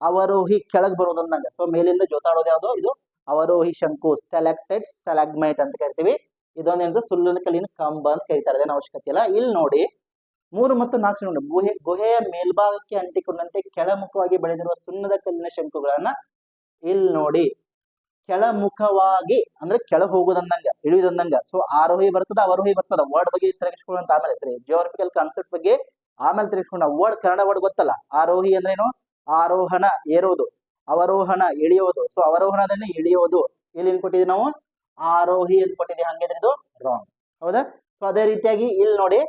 ಅವರೋಹಿ ಕೆಳಗ್ ಬರೋದಂದಂಗ ಸೊ ಮೇಲಿಂದ ಜೋತಾಡೋದು ಯಾವುದು? ಇದು ಅವರೋಹಿ ಶಂಕು. ಸ್ಟೆಲೆಕ್ಟೆಡ್ ಸ್ಟೆಲಾಗ್ಮೈಟ್ ಅಂತ ಕರಿತೀವಿ. ಇದೊಂದೇನಿದೆ ಸುಳ್ಳಿನ ಕಲ್ಲಿನ ಕಂಬ ಅಂತ ಕರೀತಾರೆ. ಅದೇನು ಅವಶ್ಯಕತೆ ಇಲ್ಲ. ಇಲ್ಲಿ ನೋಡಿ, ಮೂರು ಮತ್ತು ನಾಲ್ಕು ನೋಡಿ. ಗುಹೆ, ಗುಹೆಯ ಮೇಲ್ಭಾಗಕ್ಕೆ ಅಂಟಿಕೊಂಡಂತೆ ಕೆಳಮುಖವಾಗಿ ಬೆಳೆದಿರುವ ಸುಣ್ಣದ ಕಲ್ಲಿನ ಶಂಕುಗಳನ್ನ ಇಲ್ಲಿ ನೋಡಿ. ಕೆಳಮುಖವಾಗಿ ಅಂದ್ರೆ ಕೆಳ ಹೋಗೋದಂದಂಗ ಇಳಿಯೋದಂದಂಗ. ಸೊ ಆರೋಹಿ ಬರ್ತದ, ಅವರೋಹಿ ಬರ್ತದ. ವರ್ಡ್ ಬಗ್ಗೆ ತಿರುಗಿಸ್ಕೊಳ್ಳೋಂತ ಆಮೇಲೆ. ಸರಿ ಜಿಯೋಗ್ರಫಿಕಲ್ ಕಾನ್ಸೆಪ್ಟ್ ಬಗ್ಗೆ ಆಮೇಲೆ ತಿರುಗಿಸ್ಕೊಂಡ ವರ್ಡ್ ಕನ್ನಡ ವರ್ಡ್ ಗೊತ್ತಲ್ಲ? ಆರೋಹಿ ಏನು ಆರೋಹಣ ಏರೋದು. ಅವರೋಹಣ ಇಳಿಯೋದು. ಸೊ ಅವರೋಹಣದಲ್ಲಿ ಇಳಿಯೋದು. ಇಲ್ಲಿ ಏನ್ ಕೊಟ್ಟಿದ್ವಿ ನಾವು? ಆರೋಹಿ ಅಂತ ಕೊಟ್ಟಿದ್ದೀವಿ ಹಂಗಿದ್ರೆ ಇದು ರಾಂಗ್ ಹೌದಾ? ಸೊ ಅದೇ ರೀತಿಯಾಗಿ ಇಲ್ಲಿ ನೋಡಿ,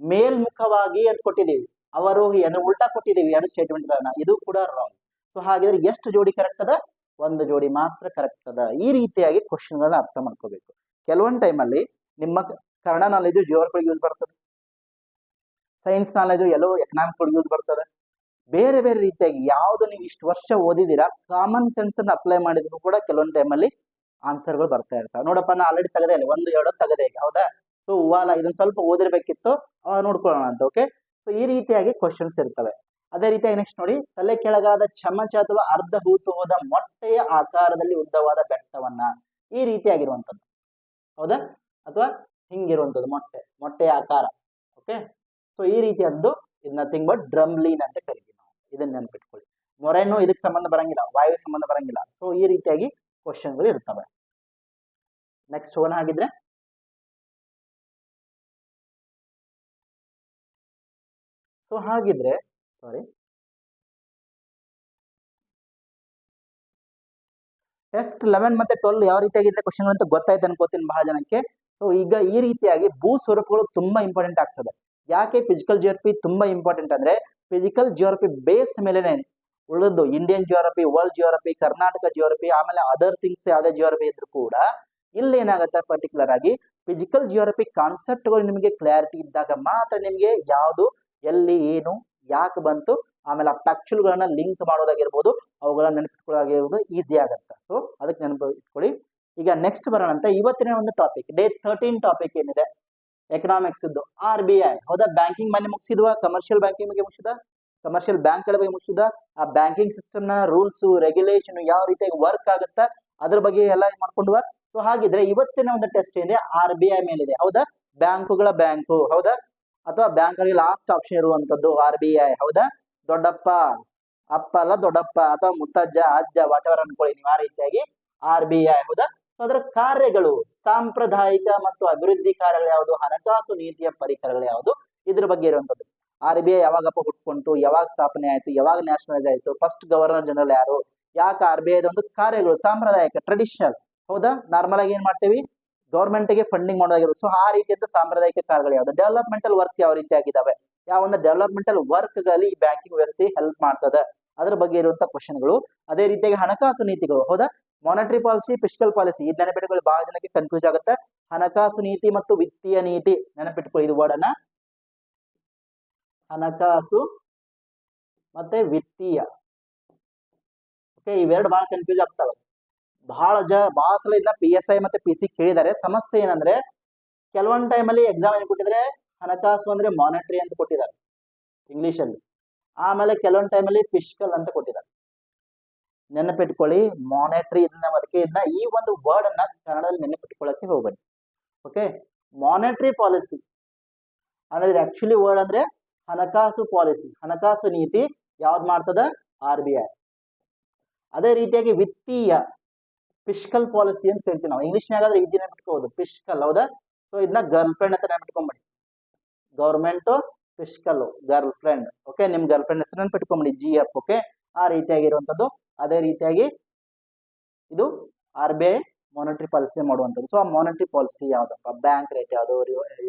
ಮೇಲ್ಮುಖವಾಗಿ ಅಂತ ಕೊಟ್ಟಿದ್ದೀವಿ ಅವರೋಹಿ ಅಂದ್ರೆ ಉಲ್ಟಾ ಕೊಟ್ಟಿದ್ದೀವಿ. ಎರಡು ಸ್ಟೇಟ್ಮೆಂಟ್ ಗಳನ್ನ. ಇದು ಕೂಡ ರಾಂಗ್ ಸೊ ಹಾಗಿದ್ರೆ ಎಷ್ಟು ಜೋಡಿ ಕರೆಕ್ಟ್ ಅದ? ಒಂದು ಜೋಡಿ ಮಾತ್ರ ಕರೆಕ್ಟ್ ಅದ. ಈ ರೀತಿಯಾಗಿ ಕ್ವಶನ್ ಗಳನ್ನ ಅರ್ಥ ಮಾಡ್ಕೋಬೇಕು. ಕೆಲವೊಂದು ಟೈಮಲ್ಲಿ ನಿಮ್ಮ ಕನ್ನಡ ನಾಲೆಜು ಜಿಯೋಗ್ರಫಿ ಯೂಸ್ ಬರ್ತದೆ. ಸೈನ್ಸ್ ನಾಲೆಜು ಎಲ್ಲೋ ಎಕನಾಮಿಕ್ಸ್ ಒಳಗೆ ಯೂಸ್ ಬರ್ತದೆ. ಬೇರೆ ಬೇರೆ ರೀತಿಯಾಗಿ ಯಾವ್ದು ನೀವು ಇಷ್ಟು ವರ್ಷ ಓದಿದ್ದೀರಾ ಕಾಮನ್ ಸೆನ್ಸ್ ಅನ್ನ ಅಪ್ಲೈ ಮಾಡಿದ್ರು ಕೂಡ ಕೆಲವೊಂದು ಟೈಮಲ್ಲಿ ಆನ್ಸರ್ಗಳು ಬರ್ತಾ ಇರ್ತಾವೆ. ನೋಡಪ್ಪ, ನಾ ಆಲ್ರೆಡಿ ತೆಗೆದೇ ಇಲ್ಲ. ಒಂದು, ಎರಡು ತೆಗೆದೇ ಈಗ, ಹೌದಾ? ಸೊ ಹೂವಾಲ ಇದನ್ನ ಸ್ವಲ್ಪ ಓದಿರ್ಬೇಕಿತ್ತು ನೋಡ್ಕೊಳ್ಳೋಣ ಅಂತ ಓಕೆ ಸೊ ಈ ರೀತಿಯಾಗಿ ಕ್ವಶನ್ಸ್ ಇರ್ತವೆ. ಅದೇ ರೀತಿಯಾಗಿ ನೆಕ್ಸ್ಟ್ ನೋಡಿ, ತಲೆ ಕೆಳಗಾದ ಚಮಚ ಅಥವಾ ಅರ್ಧ ಹೂತು ಹೋದ ಮೊಟ್ಟೆಯ ಆಕಾರದಲ್ಲಿ ಉದ್ದವಾದ ಬೆಟ್ಟವನ್ನ ಈ ರೀತಿಯಾಗಿರುವಂಥದ್ದು. ಹೌದಾ? ಅಥವಾ ಹಿಂಗಿರುವಂಥದ್ದು ಮೊಟ್ಟೆ, ಮೊಟ್ಟೆಯ ಆಕಾರ ಓಕೆ ಸೊ ಈ ರೀತಿಯದ್ದು ಇದು ನಥಿಂಗ್ ಬಟ್ ಡ್ರಮ್ಲೀನ್ ಅಂತ ಕರಿತೀವಿ ನಾವು. ಇದನ್ನ ನೆನ್ಪಿಟ್ಕೊಳ್ಳಿ. ಮೊರೆನು ಇದಕ್ಕೆ ಸಂಬಂಧ ಬರಂಗಿಲ್ಲ ವಾಯು ಸಂಬಂಧ ಬರಂಗಿಲ್ಲ. ಸೊ ಈ ರೀತಿಯಾಗಿ ಕ್ವಶನ್ಗಳು ಇರ್ತವೆ. ನೆಕ್ಸ್ಟ್ ಓನ್ ಹಾಗಿದ್ರೆ. ಸೊ ಹಾಗಿದ್ರೆ ಸಾರಿ ಟೆಸ್ಟ್ ಲೆವೆನ್ ಮತ್ತೆ ಟ್ವೆಲ್ ಯಾವ ರೀತಿಯಾಗಿದೆ ಕ್ವಶನ್ ಅಂತ ಗೊತ್ತಾಯ್ತು ಅನ್ಕೋತೀನಿ ಬಹಳ ಜನಕ್ಕೆ. ಸೊ ಈಗ ಈ ರೀತಿಯಾಗಿ ಭೂ ಸ್ವರೂಪಗಳು ತುಂಬಾ ಇಂಪಾರ್ಟೆಂಟ್ ಆಗ್ತದೆ. ಯಾಕೆ ಫಿಸಿಕಲ್ ಜಿಯೋಗ್ರಫಿ ತುಂಬಾ ಇಂಪಾರ್ಟೆಂಟ್ ಅಂದ್ರೆ ಫಿಸಿಕಲ್ ಜಿಯೋಗ್ರಫಿ ಬೇಸ್ ಮೇಲೆನೆ ಉಳಿದು Indian geography world geography Karnataka geography ಆಮೇಲೆ ಅದರ್ ಥಿಂಗ್ಸ್ ಯಾವುದೇ ಜಿಯೋಗ್ರಫಿ ಇದ್ರು ಕೂಡ ಇಲ್ಲಿ ಏನಾಗುತ್ತೆ ಪರ್ಟಿಕ್ಯುಲರ್ ಆಗಿ ಫಿಸಿಕಲ್ ಜಿಯೋಗ್ರಫಿ ಕಾನ್ಸೆಪ್ಟ್ಗಳು ನಿಮಗೆ ಕ್ಲಾರಿಟಿ ಇದ್ದಾಗ ಮಾತ್ರ ನಿಮಗೆ ಯಾವುದು, ಎಲ್ಲಿ, ಏನು ಯಾಕೆ ಬಂತು? ಆಮೇಲೆ ಆ ಪ್ಯಾಕ್ಚುಲ್ಗಳನ್ನ ಲಿಂಕ್ ಮಾಡೋದಾಗಿರ್ಬೋದು, ಅವುಗಳನ್ನ ನೆನಪಿಟ್ಕೊಳ್ಳೋದಾಗಿರ್ಬೋದು ಈಸಿ ಆಗುತ್ತೆ. ಸೊ ಅದಕ್ಕೆ ನೆನಪು ಇಟ್ಕೊಳ್ಳಿ. ಈಗ ನೆಕ್ಸ್ಟ್ ಬರೋಣ ಅಂತ ಇವತ್ತಿನ ಒಂದು ಟಾಪಿಕ್ ಡೇ ಥರ್ಟೀನ್ ಟಾಪಿಕ್ ಏನಿದೆ? ಎಕನಾಮಿಕ್ಸ್ ಇದ್ದು ಆರ್ ಬಿ ಐ ಹೌದಾ? ಬ್ಯಾಂಕಿಂಗ್ ಮನೆ ಮುಗಿಸಿದ್ವ? ಕಮರ್ಷಿಯಲ್ ಬ್ಯಾಂಕಿಂಗ್ ಬಗ್ಗೆ ಮುಗಿಸಿದ? ಕಮರ್ಷಿಯಲ್ ಬ್ಯಾಂಕ್ಗಳ ಬಗ್ಗೆ ಮುಗಿಸಿದ? ಆ ಬ್ಯಾಂಕಿಂಗ್ ಸಿಸ್ಟಮ್ನ ರೂಲ್ಸ್ ರೆಗ್ಯುಲೇಷನ್ ಯಾವ ರೀತಿಯಾಗಿ ವರ್ಕ್ ಆಗುತ್ತಾ? ಅದ್ರ ಬಗ್ಗೆ ಎಲ್ಲ ಮಾಡ್ಕೊಂಡ್ವ? ಸೊ ಹಾಗಿದ್ರೆ ಇವತ್ತಿನ ಒಂದು ಟೆಸ್ಟ್ ಏನಿದೆ? ಆರ್ ಬಿ ಐ ಮೇಲಿದೆ. ಹೌದಾ? ಬ್ಯಾಂಕುಗಳ ಬ್ಯಾಂಕು. ಹೌದಾ? ಅಥವಾ ಬ್ಯಾಂಕ್ ಗಳಿಗೆ ಲಾಸ್ಟ್ ಆಪ್ಷನ್ ಇರುವಂತದ್ದು ಆರ್ ಬಿ ಐ ಹೌದಾ? ದೊಡ್ಡಪ್ಪ, ಅಪ್ಪ ಅಲ್ಲ, ದೊಡ್ಡಪ್ಪ ಅಥವಾ ಮುತ್ತಜ್ಜ, ಅಜ್ಜ ವಾಟ್ ಎವರ್ ಅನ್ಕೊಳ್ಳಿ ನೀವು ಆ ರೀತಿಯಾಗಿ ಆರ್ ಬಿ ಐ ಹೌದಾ? ಸೊ ಅದರ ಕಾರ್ಯಗಳು, ಸಾಂಪ್ರದಾಯಿಕ ಮತ್ತು ಅಭಿವೃದ್ಧಿ ಕಾರ್ಯಗಳು ಯಾವುದು? ಹಣಕಾಸು ನೀತಿಯ ಪರಿಕರಗಳು ಯಾವುದು? ಇದ್ರ ಬಗ್ಗೆ ಇರುವಂತದ್ದು. ಆರ್ ಬಿ ಐ ಯಾವಾಗಪ್ಪ ಹುಟ್ಕೊಂತು? ಯಾವಾಗ ಸ್ಥಾಪನೆ ಆಯ್ತು? ಯಾವಾಗ ನ್ಯಾಷನಲೈಸ್ ಆಯಿತು? ಫಸ್ಟ್ ಗವರ್ನರ್ ಜನರಲ್ ಯಾರು? ಯಾಕೆ ಆರ್ ಬಿ ಐದ ಒಂದು ಕಾರ್ಯಗಳು, ಸಾಂಪ್ರದಾಯಿಕ ಟ್ರೆಡಿಷನಲ್ ಹೌದಾ? ನಾರ್ಮಲ್ ಆಗಿ ಏನ್ ಮಾಡ್ತೀವಿ? ಗೌರ್ಮೆಂಟ್ಗೆ ಫಂಡಿಂಗ್ ಮಾಡೋದಾಗಿರೋದು. ಸೊ ಆ ರೀತಿಯಂತ ಸಾಂಪ್ರದಾಯಿಕ ಕಾರ್ಗಳು ಯಾವ್ದು? ಡೆವಲಪ್ಮೆಂಟಲ್ ವರ್ಕ್ ಯಾವ ರೀತಿ ಆಗಿದಾವೆ? ಯಾವ ಒಂದು ಡೆವಲಪ್ಮೆಂಟಲ್ ವರ್ಕ್ಗಳಲ್ಲಿ ಈ ಬ್ಯಾಂಕಿಂಗ್ ವ್ಯವಸ್ಥೆ ಹೆಲ್ಪ್ ಮಾಡ್ತದೆ? ಅದ್ರ ಬಗ್ಗೆ ಇರುವಂತ ಕ್ವಶನ್ಗಳು ಅದೇ ರೀತಿಯಾಗಿ ಹಣಕಾಸು ನೀತಿಗಳು. ಹೌದಾ? ಮಾನಿಟರಿ ಪಾಲಿಸಿ ಫಿಸ್ಕಲ್ ಪಾಲಿಸಿ ಈ ನೆನಪಿಟ್ಟುಗಳು ಬಹಳ ಜನಕ್ಕೆ ಕನ್ಫ್ಯೂಸ್ ಆಗುತ್ತೆ. ಹಣಕಾಸು ನೀತಿ ಮತ್ತು ವಿತ್ತೀಯ ನೀತಿ. ನೆನಪಿಟ್ಕೊಳ್ಳಿ ಇದು ವರ್ಡ್ ಅನ್ನ. ಹಣಕಾಸು ಮತ್ತೆ ವಿತ್ತೀಯ. ಓಕೆ ಇವೆರಡು ಬಹಳ ಕನ್ಫ್ಯೂಸ್ ಆಗ್ತವೆ. ಬಹಳ ಜ, ಬಹಳ ಸಲ ಇದನ್ನ ಪಿ ಎಸ್ ಐ ಮತ್ತೆ ಪಿ ಸಿ ಕೇಳಿದ್ದಾರೆ ಸಮಸ್ಯೆ ಏನಂದ್ರೆ, ಕೆಲವೊಂದು ಟೈಮಲ್ಲಿ ಎಕ್ಸಾಮ್ ಏನು ಕೊಟ್ಟಿದ್ರೆ, ಹಣಕಾಸು ಅಂದ್ರೆ ಮಾನಿಟರಿ ಅಂತ ಕೊಟ್ಟಿದ್ದಾರೆ ಇಂಗ್ಲಿಷ್ ಅಲ್ಲಿ. ಆಮೇಲೆ ಕೆಲವೊಂದು ಟೈಮಲ್ಲಿ ಫಿಸಿಕಲ್ ಅಂತ ಕೊಟ್ಟಿದ್ದಾರೆ. ನೆನಪಿಟ್ಕೊಳ್ಳಿ ಮಾನಿಟ್ರಿ ಇದನ್ನ ಅದಕ್ಕೆ ಇದನ್ನ ಈ ಒಂದು ವರ್ಡ್ ಅನ್ನ ಕನ್ನಡದಲ್ಲಿ ನೆನಪಿಟ್ಕೊಳ್ಳಕ್ಕೆ ಹೋಗಬೇಡಿ. ಓಕೆ ಮಾನಿಟ್ರಿ ಪಾಲಿಸಿ ಅಂದ್ರೆ ಇದು ಆಕ್ಚುಲಿ ವರ್ಡ್ ಅಂದ್ರೆ ಹಣಕಾಸು ಪಾಲಿಸಿ ಹಣಕಾಸು ನೀತಿ ಯಾವ್ದು ಮಾಡ್ತದ? ಆರ್ ಬಿ ಐ ಅದೇ ರೀತಿಯಾಗಿ ವಿತ್ತೀಯ. ಫಿಸ್ಕಲ್ ಪಾಲಿಸಿ ಅಂತ ಹೇಳ್ತೀವಿ ನಾವು. ಇಂಗ್ಲಿಷ್ನಾಗಾದ್ರೆ ಈಜಿ ನೆನ್ಪಿಟ್ಕೋಬಹುದು ಫಿಸ್ಕಲ್ ಹೌದಾ ಸೊ ಇದನ್ನ ಗರ್ಲ್ ಫ್ರೆಂಡ್ ಅಂತ ನೆನ್ಪಿಟ್ಕೊಂಬಿಡಿ government fiscal girl friend okay ನಿಮ್ ಗರ್ಲ್ ಫ್ರೆಂಡ್ ಹೆಸರು ನೆನ್ಪಿಟ್ಕೊಂಬಿಡಿ ಜಿ ಎಫ್ ಓಕೆ ಆ ರೀತಿಯಾಗಿರುವಂತದ್ದು ಅದೇ ರೀತಿಯಾಗಿ ಇದು R B I monetary policy ಮಾಡುವಂಥದ್ದು. ಸೊ ಆ ಮಾನಿಟರಿ ಪಾಲಿಸಿ ಯಾವ್ದಪ್ಪ? ಬ್ಯಾಂಕ್ ರೇಟ್ ಯಾವುದು?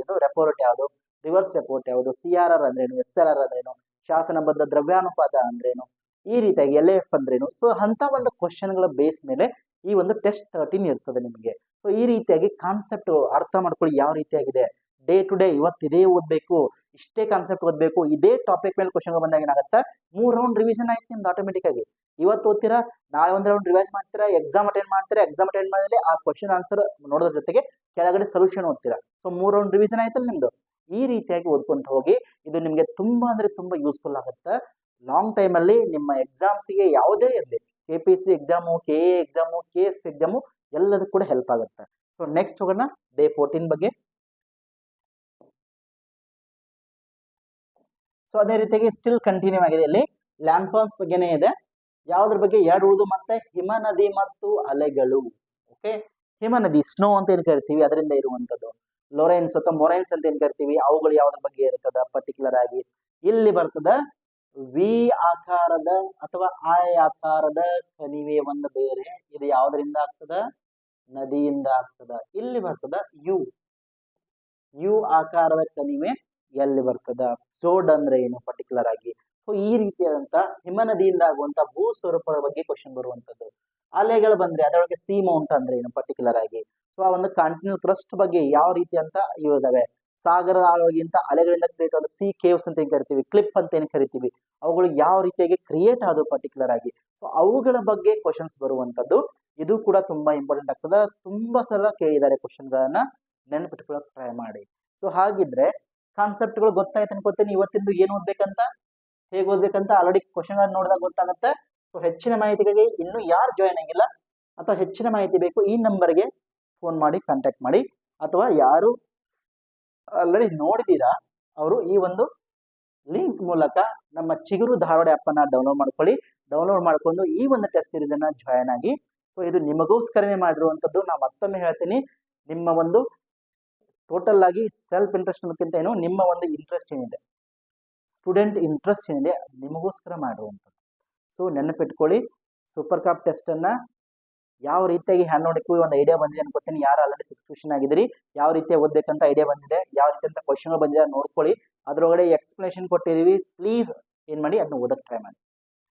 ಇದು ರೆಪೋ ರೇಟ್ ಯಾವುದು? ರಿವರ್ಸ್ ರೆಪೋರ್ಟ್ ಯಾವುದು? ಸಿ ಆರ್ ಆರ್ ಅಂದ್ರೇನು? ಎಸ್ ಎಲ್ ಆರ್ ಅಂದ್ರೇನು? ಶಾಸನಬದ್ಧ ದ್ರವ್ಯಾನುಪಾತ ಅಂದ್ರೇನು? ಈ ರೀತಿಯಾಗಿ ಎಲ್ ಎಫ್ ಅಂದ್ರೇನು? ಸೊ ಅಂತ ಒಂದು ಕ್ವಶನ್ಗಳ ಬೇಸ್ ಮೇಲೆ ಈ ಒಂದು ಟೆಸ್ಟ್ ತರ್ಟೀನ್ ಇರ್ತದೆ ನಿಮಗೆ. ಸೊ ಈ ರೀತಿಯಾಗಿ ಕಾನ್ಸೆಪ್ಟ್ ಅರ್ಥ ಮಾಡ್ಕೊಳ್ಳಿ ಯಾವ ರೀತಿಯಾಗಿದೆ. ಡೇ ಟು ಡೇ ಇವತ್ತು ಇದೇ ಓದಬೇಕು, ಇಷ್ಟೇ ಕಾನ್ಸೆಪ್ಟ್ ಓದಬೇಕು, ಇದೇ ಟಾಪಿಕ್ ಮೇಲೆ ಕ್ವಶನ್ ಬಂದಾಗ ಏನಾಗುತ್ತೆ? ಮೂರು ರೌಂಡ್ ರಿವಿಷನ್ ಆಯ್ತು ನಿಮ್ದು ಆಟೋಮೆಟಿಕ್ ಆಗಿ. ಇವತ್ತು ಓದ್ತೀರಾ? ನಾಳೆ ಒಂದು ರೌಂಡ್ ರಿವೈಸ್ ಮಾಡ್ತೀರಾ? ಎಕ್ಸಾಮ್ ಅಟೆಂಡ್ ಮಾಡ್ತೀರಾ? ಎಕ್ಸಾಮ್ ಅಟೆಂಡ್ ಮಾಡಿದ್ರೆ ಆ ಕ್ವಶನ್ ಆನ್ಸರ್ ನೋಡೋದ್ರ ಜೊತೆಗೆ ಕೆಳಗಡೆ ಸೊಲ್ಯೂಷನ್ ಓದ್ತೀರಾ. ಸೊ ಮೂರು ರೌಂಡ್ ರಿವಿಷನ್ ಆಯ್ತಲ್ಲ ನಿಮ್ದು. ಈ ರೀತಿಯಾಗಿ ಓದ್ಕೊಂತ ಹೋಗಿ ಇದು ನಿಮಗೆ ತುಂಬಾ ಅಂದ್ರೆ ತುಂಬಾ ಯೂಸ್ಫುಲ್ ಆಗುತ್ತೆ. ಲಾಂಗ್ ಟೈಮ್ ಅಲ್ಲಿ ನಿಮ್ಮ ಎಕ್ಸಾಮ್ಸ್ಗೆ ಯಾವುದೇ ಇರಲಿ. K P C exam K A exam K S exam ಎಲ್ಲದಕ್ಕೂ ಕೂಡ ಹೆಲ್ಪ್ ಆಗುತ್ತೆ. ಸೊ ನೆಕ್ಸ್ಟ್ ಹೋಗೋಣ ಡೇ ಫೋರ್ಟೀನ್ ಬಗ್ಗೆ. ಸೊ ಅದೇ ರೀತಿಯಾಗಿ ಸ್ಟಿಲ್ ಕಂಟಿನ್ಯೂ ಆಗಿದೆ. ಇಲ್ಲಿ ಲ್ಯಾಂಡ್ ಫಾರ್ಮ್ಸ್ ಬಗ್ಗೆನೇ ಇದೆ. ಯಾವ್ದ್ರ ಬಗ್ಗೆ ಎರಡು ಉಳಿದು ಮತ್ತೆ? ಹಿಮ ನದಿ ಮತ್ತು ಅಲೆಗಳು. ಓಕೆ ಹಿಮ ನದಿ ಸ್ನೋ ಅಂತ ಏನು ಕರಿತೀವಿ? ಅದರಿಂದ ಇರುವಂಥದ್ದು. ಲೊರೆನ್ಸ್ ಅಥವಾ ಮೊರೆನ್ಸ್ ಅಂತ ಏನು ಕರಿತೀವಿ? ಅವುಗಳು ಯಾವ್ದ್ರ ಬಗ್ಗೆ ಇರ್ತದ? ಪರ್ಟಿಕ್ಯುಲರ್ ಆಗಿ. ಇಲ್ಲಿ ಬರ್ತದ ವಿ ಆಕಾರದ ಅಥವಾ ಆಯ ಆಕಾರದ ಕಣಿವೆ ಒಂದು ಬೇರೆ, ಇದು ಯಾವ್ದರಿಂದ ಆಗ್ತದ? ನದಿಯಿಂದ ಆಗ್ತದ. ಇಲ್ಲಿ ಬರ್ತದ ಯು. ಯು ಆಕಾರದ ಕಣಿವೆ ಎಲ್ಲಿ ಬರ್ತದ? ಜೋಡ್ ಅಂದ್ರೆ ಏನು ಪರ್ಟಿಕ್ಯುಲರ್ ಆಗಿ? ಸೊ ಈ ರೀತಿಯಾದಂತ ಹಿಮ ನದಿಯಿಂದ ಆಗುವಂತ ಭೂ ಸ್ವರೂಪಗಳ ಬಗ್ಗೆ ಕ್ವಶನ್ ಬರುವಂತದ್ದು. ಅಲೆಗಳು ಬಂದ್ರೆ ಅದರೊಳಗೆ ಸಿ ಮೌಂಟ್ ಅಂದ್ರೆ ಏನು ಪರ್ಟಿಕ್ಯುಲರ್ ಆಗಿ? ಸೊ ಆ ಒಂದು ಕಾಂಟಿನ್ಯೂ ಕ್ರಸ್ಟ್ ಬಗ್ಗೆ ಯಾವ ರೀತಿ ಅಂತ ಇದಾವೆ ಸಾಗರದ ಆಳವಾಗಿಂತ ಅಲೆಗಳಿಂದ ಕ್ರಿಯೇಟ್ ಆದ ಸಿ ಕೇವ್ಸ್ ಅಂತ ಏನು ಕರಿತೀವಿ? ಕ್ಲಿಪ್ ಅಂತ ಏನು ಕರಿತೀವಿ? ಅವುಗಳು ಯಾವ ರೀತಿಯಾಗಿ ಕ್ರಿಯೇಟ್ ಆದವು ಪರ್ಟಿಕ್ಯುಲರ್ ಆಗಿ? ಸೊ ಅವುಗಳ ಬಗ್ಗೆ ಕ್ವಶನ್ಸ್ ಬರುವಂಥದ್ದು ಇದು ಕೂಡ ತುಂಬಾ ಇಂಪಾರ್ಟೆಂಟ್ ಆಗ್ತದೆ. ತುಂಬಾ ಸಲ ಕೇಳಿದ್ದಾರೆ ಕ್ವಶನ್ಗಳನ್ನ ನೆನಪಿಟ್ಕೊಳ್ಳೋಕೆ ಟ್ರೈ ಮಾಡಿ. ಸೊ ಹಾಗಿದ್ರೆ ಕಾನ್ಸೆಪ್ಟ್ಗಳು ಗೊತ್ತಾಯ್ತು ಅನ್ಕೋತೀನಿ. ಇವತ್ತಿಂದು ಏನು ಓದ್ಬೇಕಂತ? ಹೇಗೆ ಓದ್ಬೇಕಂತ? ಆಲ್ರೆಡಿ ಕ್ವಶನ್ ನೋಡಿದಾಗ ಗೊತ್ತಾಗುತ್ತೆ. ಸೊ ಹೆಚ್ಚಿನ ಮಾಹಿತಿಗಾಗಿ ಇನ್ನೂ ಯಾರು ಜಾಯ್ನ್ ಆಗಿಲ್ಲ? ಅಥವಾ ಹೆಚ್ಚಿನ ಮಾಹಿತಿ ಬೇಕು ಈ ನಂಬರ್ಗೆ ಫೋನ್ ಮಾಡಿ ಕಾಂಟ್ಯಾಕ್ಟ್ ಮಾಡಿ. ಅಥವಾ ಯಾರು ಆಲ್ರೆಡಿ ನೋಡಿದೀರಾ? ಅವರು ಈ ಒಂದು ಲಿಂಕ್ ಮೂಲಕ ನಮ್ಮ ಚಿಗುರು ಧಾರವಾಡ ಆ್ಯಪನ್ನು ಡೌನ್ಲೋಡ್ ಮಾಡ್ಕೊಳ್ಳಿ. ಡೌನ್ಲೋಡ್ ಮಾಡ್ಕೊಂಡು ಈ ಒಂದು ಟೆಸ್ಟ್ ಸೀರೀಸ್ ಅನ್ನ ಜಾಯ್ನ್ ಆಗಿ ಸೊ ಇದು ನಿಮಗೋಸ್ಕರನೇ ಮಾಡಿರುವಂತದ್ದು ನಾನು ಮತ್ತೊಮ್ಮೆ ಹೇಳ್ತೀನಿ. ನಿಮ್ಮ ಒಂದು ಟೋಟಲ್ ಆಗಿ ಸೆಲ್ಫ್ ಇಂಟ್ರೆಸ್ಟ್ ಅನ್ನೋಕ್ಕಿಂತ ಏನು, ನಿಮ್ಮ ಒಂದು ಇಂಟ್ರೆಸ್ಟ್ ಏನಿದೆ? ಸ್ಟೂಡೆಂಟ್ ಇಂಟ್ರೆಸ್ಟ್ ಏನಿದೆ ನಿಮಗೋಸ್ಕರ ಮಾಡಿರುವಂಥದ್ದು. ಸೊ ನೆನಪಿಟ್ಕೊಳ್ಳಿ ಸೂಪರ್ ಕಾಪ್ ಟೆಸ್ಟ್ ಅನ್ನ ಯಾವ ರೀತಿಯಾಗಿ ಹ್ಯಾಂಡ್ ನೋಡಕ್ಕೂ ಒಂದು ಐಡಿಯಾ ಬಂದಿದೆ ಅನ್ಕೋತೀನಿ ಯಾರು ಆಲ್ರೆಡಿ ಸಬ್ಸ್ಕ್ರಿಪ್ಷನ್ ಆಗಿದ್ರಿ ಯಾವ ರೀತಿ ಓದಬೇಕಂತ ಐಡಿಯಾ ಬಂದಿದೆ? ಯಾವ ರೀತಿ ಅಂತ ಕ್ವಶನ್ಗಳು ಬಂದಿದೆ ನೋಡ್ಕೊಳ್ಳಿ. ಅದರೊಳಗಡೆ ಎಕ್ಸ್ಪ್ಲನೇಷನ್ ಕೊಟ್ಟಿದ್ದೀವಿ. ಪ್ಲೀಸ್ ಏನು ಮಾಡಿ ಅದನ್ನ ಓದಕ್ಕೆ ಟ್ರೈ ಮಾಡಿ.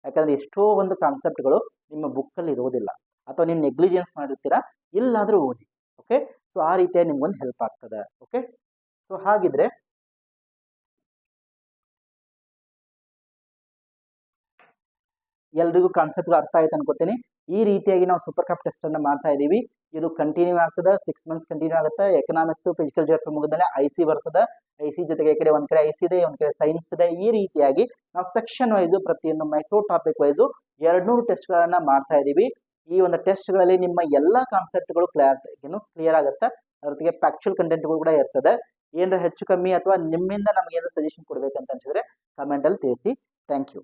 ಯಾಕಂದ್ರೆ ಎಷ್ಟೋ ಒಂದು ಕಾನ್ಸೆಪ್ಟ್ಗಳು ನಿಮ್ಮ ಬುಕ್ಕಲ್ಲಿ ಇರೋದಿಲ್ಲ. ಅಥವಾ ನೀವು ನೆಗ್ಲಿಜೆನ್ಸ್ ಮಾಡಿರ್ತೀರಾ? ಎಲ್ಲಾದರೂ ಓದಿ. ಓಕೆ ಸೊ ಆ ರೀತಿಯಾಗಿ ನಿಮ್ಗೊಂದು ಹೆಲ್ಪ್ ಆಗ್ತದೆ. ಓಕೆ ಸೊ ಹಾಗಿದ್ರೆ ಎಲ್ರಿಗೂ ಕಾನ್ಸೆಪ್ಟ್ ಅರ್ಥ ಆಯ್ತು ಅನ್ಕೋತೀನಿ. ಈ ರೀತಿಯಾಗಿ ನಾವು ಸೂಪರ್ ಕಪ್ ಟೆಸ್ಟ್ ಅನ್ನ ಮಾಡ್ತಾ ಇದೀವಿ ಇದು ಕಂಟಿನ್ಯೂ ಆಗ್ತದೆ ಸಿಕ್ಸ್ ಮಂತ್ಸ್ ಕಂಟಿನ್ಯೂ ಆಗುತ್ತೆ. ಎಕನಾಮಿಕ್ಸ್ ಫಿಸಿಕಲ್ ಜಿಯೋಗ್ರಫಿ ಮುಗಿದ್ಮೇಲೆ ಐ ಸಿ ಬರ್ತದೆ. ಐ ಸಿ ಜೊತೆಗೆ ಈ ಕಡೆ ಒಂದ್ ಕಡೆ ಐ ಸಿ ಇದೆ, ಒಂದ್ ಕಡೆ ಸೈನ್ಸ್ ಇದೆ. ಈ ರೀತಿಯಾಗಿ ನಾವು ಸೆಕ್ಷನ್ ವೈಸು ಪ್ರತಿಯೊಂದು ಮೈಕ್ರೋ ಟಾಪಿಕ್ ವೈಸು ಎರಡ್ನೂರು ಟೆಸ್ಟ್ ಗಳನ್ನ ಮಾಡ್ತಾ ಇದೀವಿ ಈ ಒಂದು ಟೆಸ್ಟ್ಗಳಲ್ಲಿ ನಿಮ್ಮ ಎಲ್ಲಾ ಕಾನ್ಸೆಪ್ಟ್ಗಳು ಕ್ಲಿಯರ್ ಏನು ಕ್ಲಿಯರ್ ಆಗುತ್ತೆ. ಅದ್ರ ಜೊತೆಗೆ ಫ್ಯಾಕ್ಚುಯಲ್ ಕಂಟೆಂಟ್ಗಳು ಕೂಡ ಇರ್ತದೆ. ಏನಾರ ಹೆಚ್ಚು ಕಮ್ಮಿ ಅಥವಾ ನಿಮ್ಮಿಂದ ನಮಗೆ ಏನಾದ್ರು ಸಜೆಷನ್ ಕೊಡ್ಬೇಕಂತ ಅನ್ಸಿದ್ರೆ ಕಮೆಂಟ್ ಅಲ್ಲಿ ತಿಳಿಸಿ. Thank you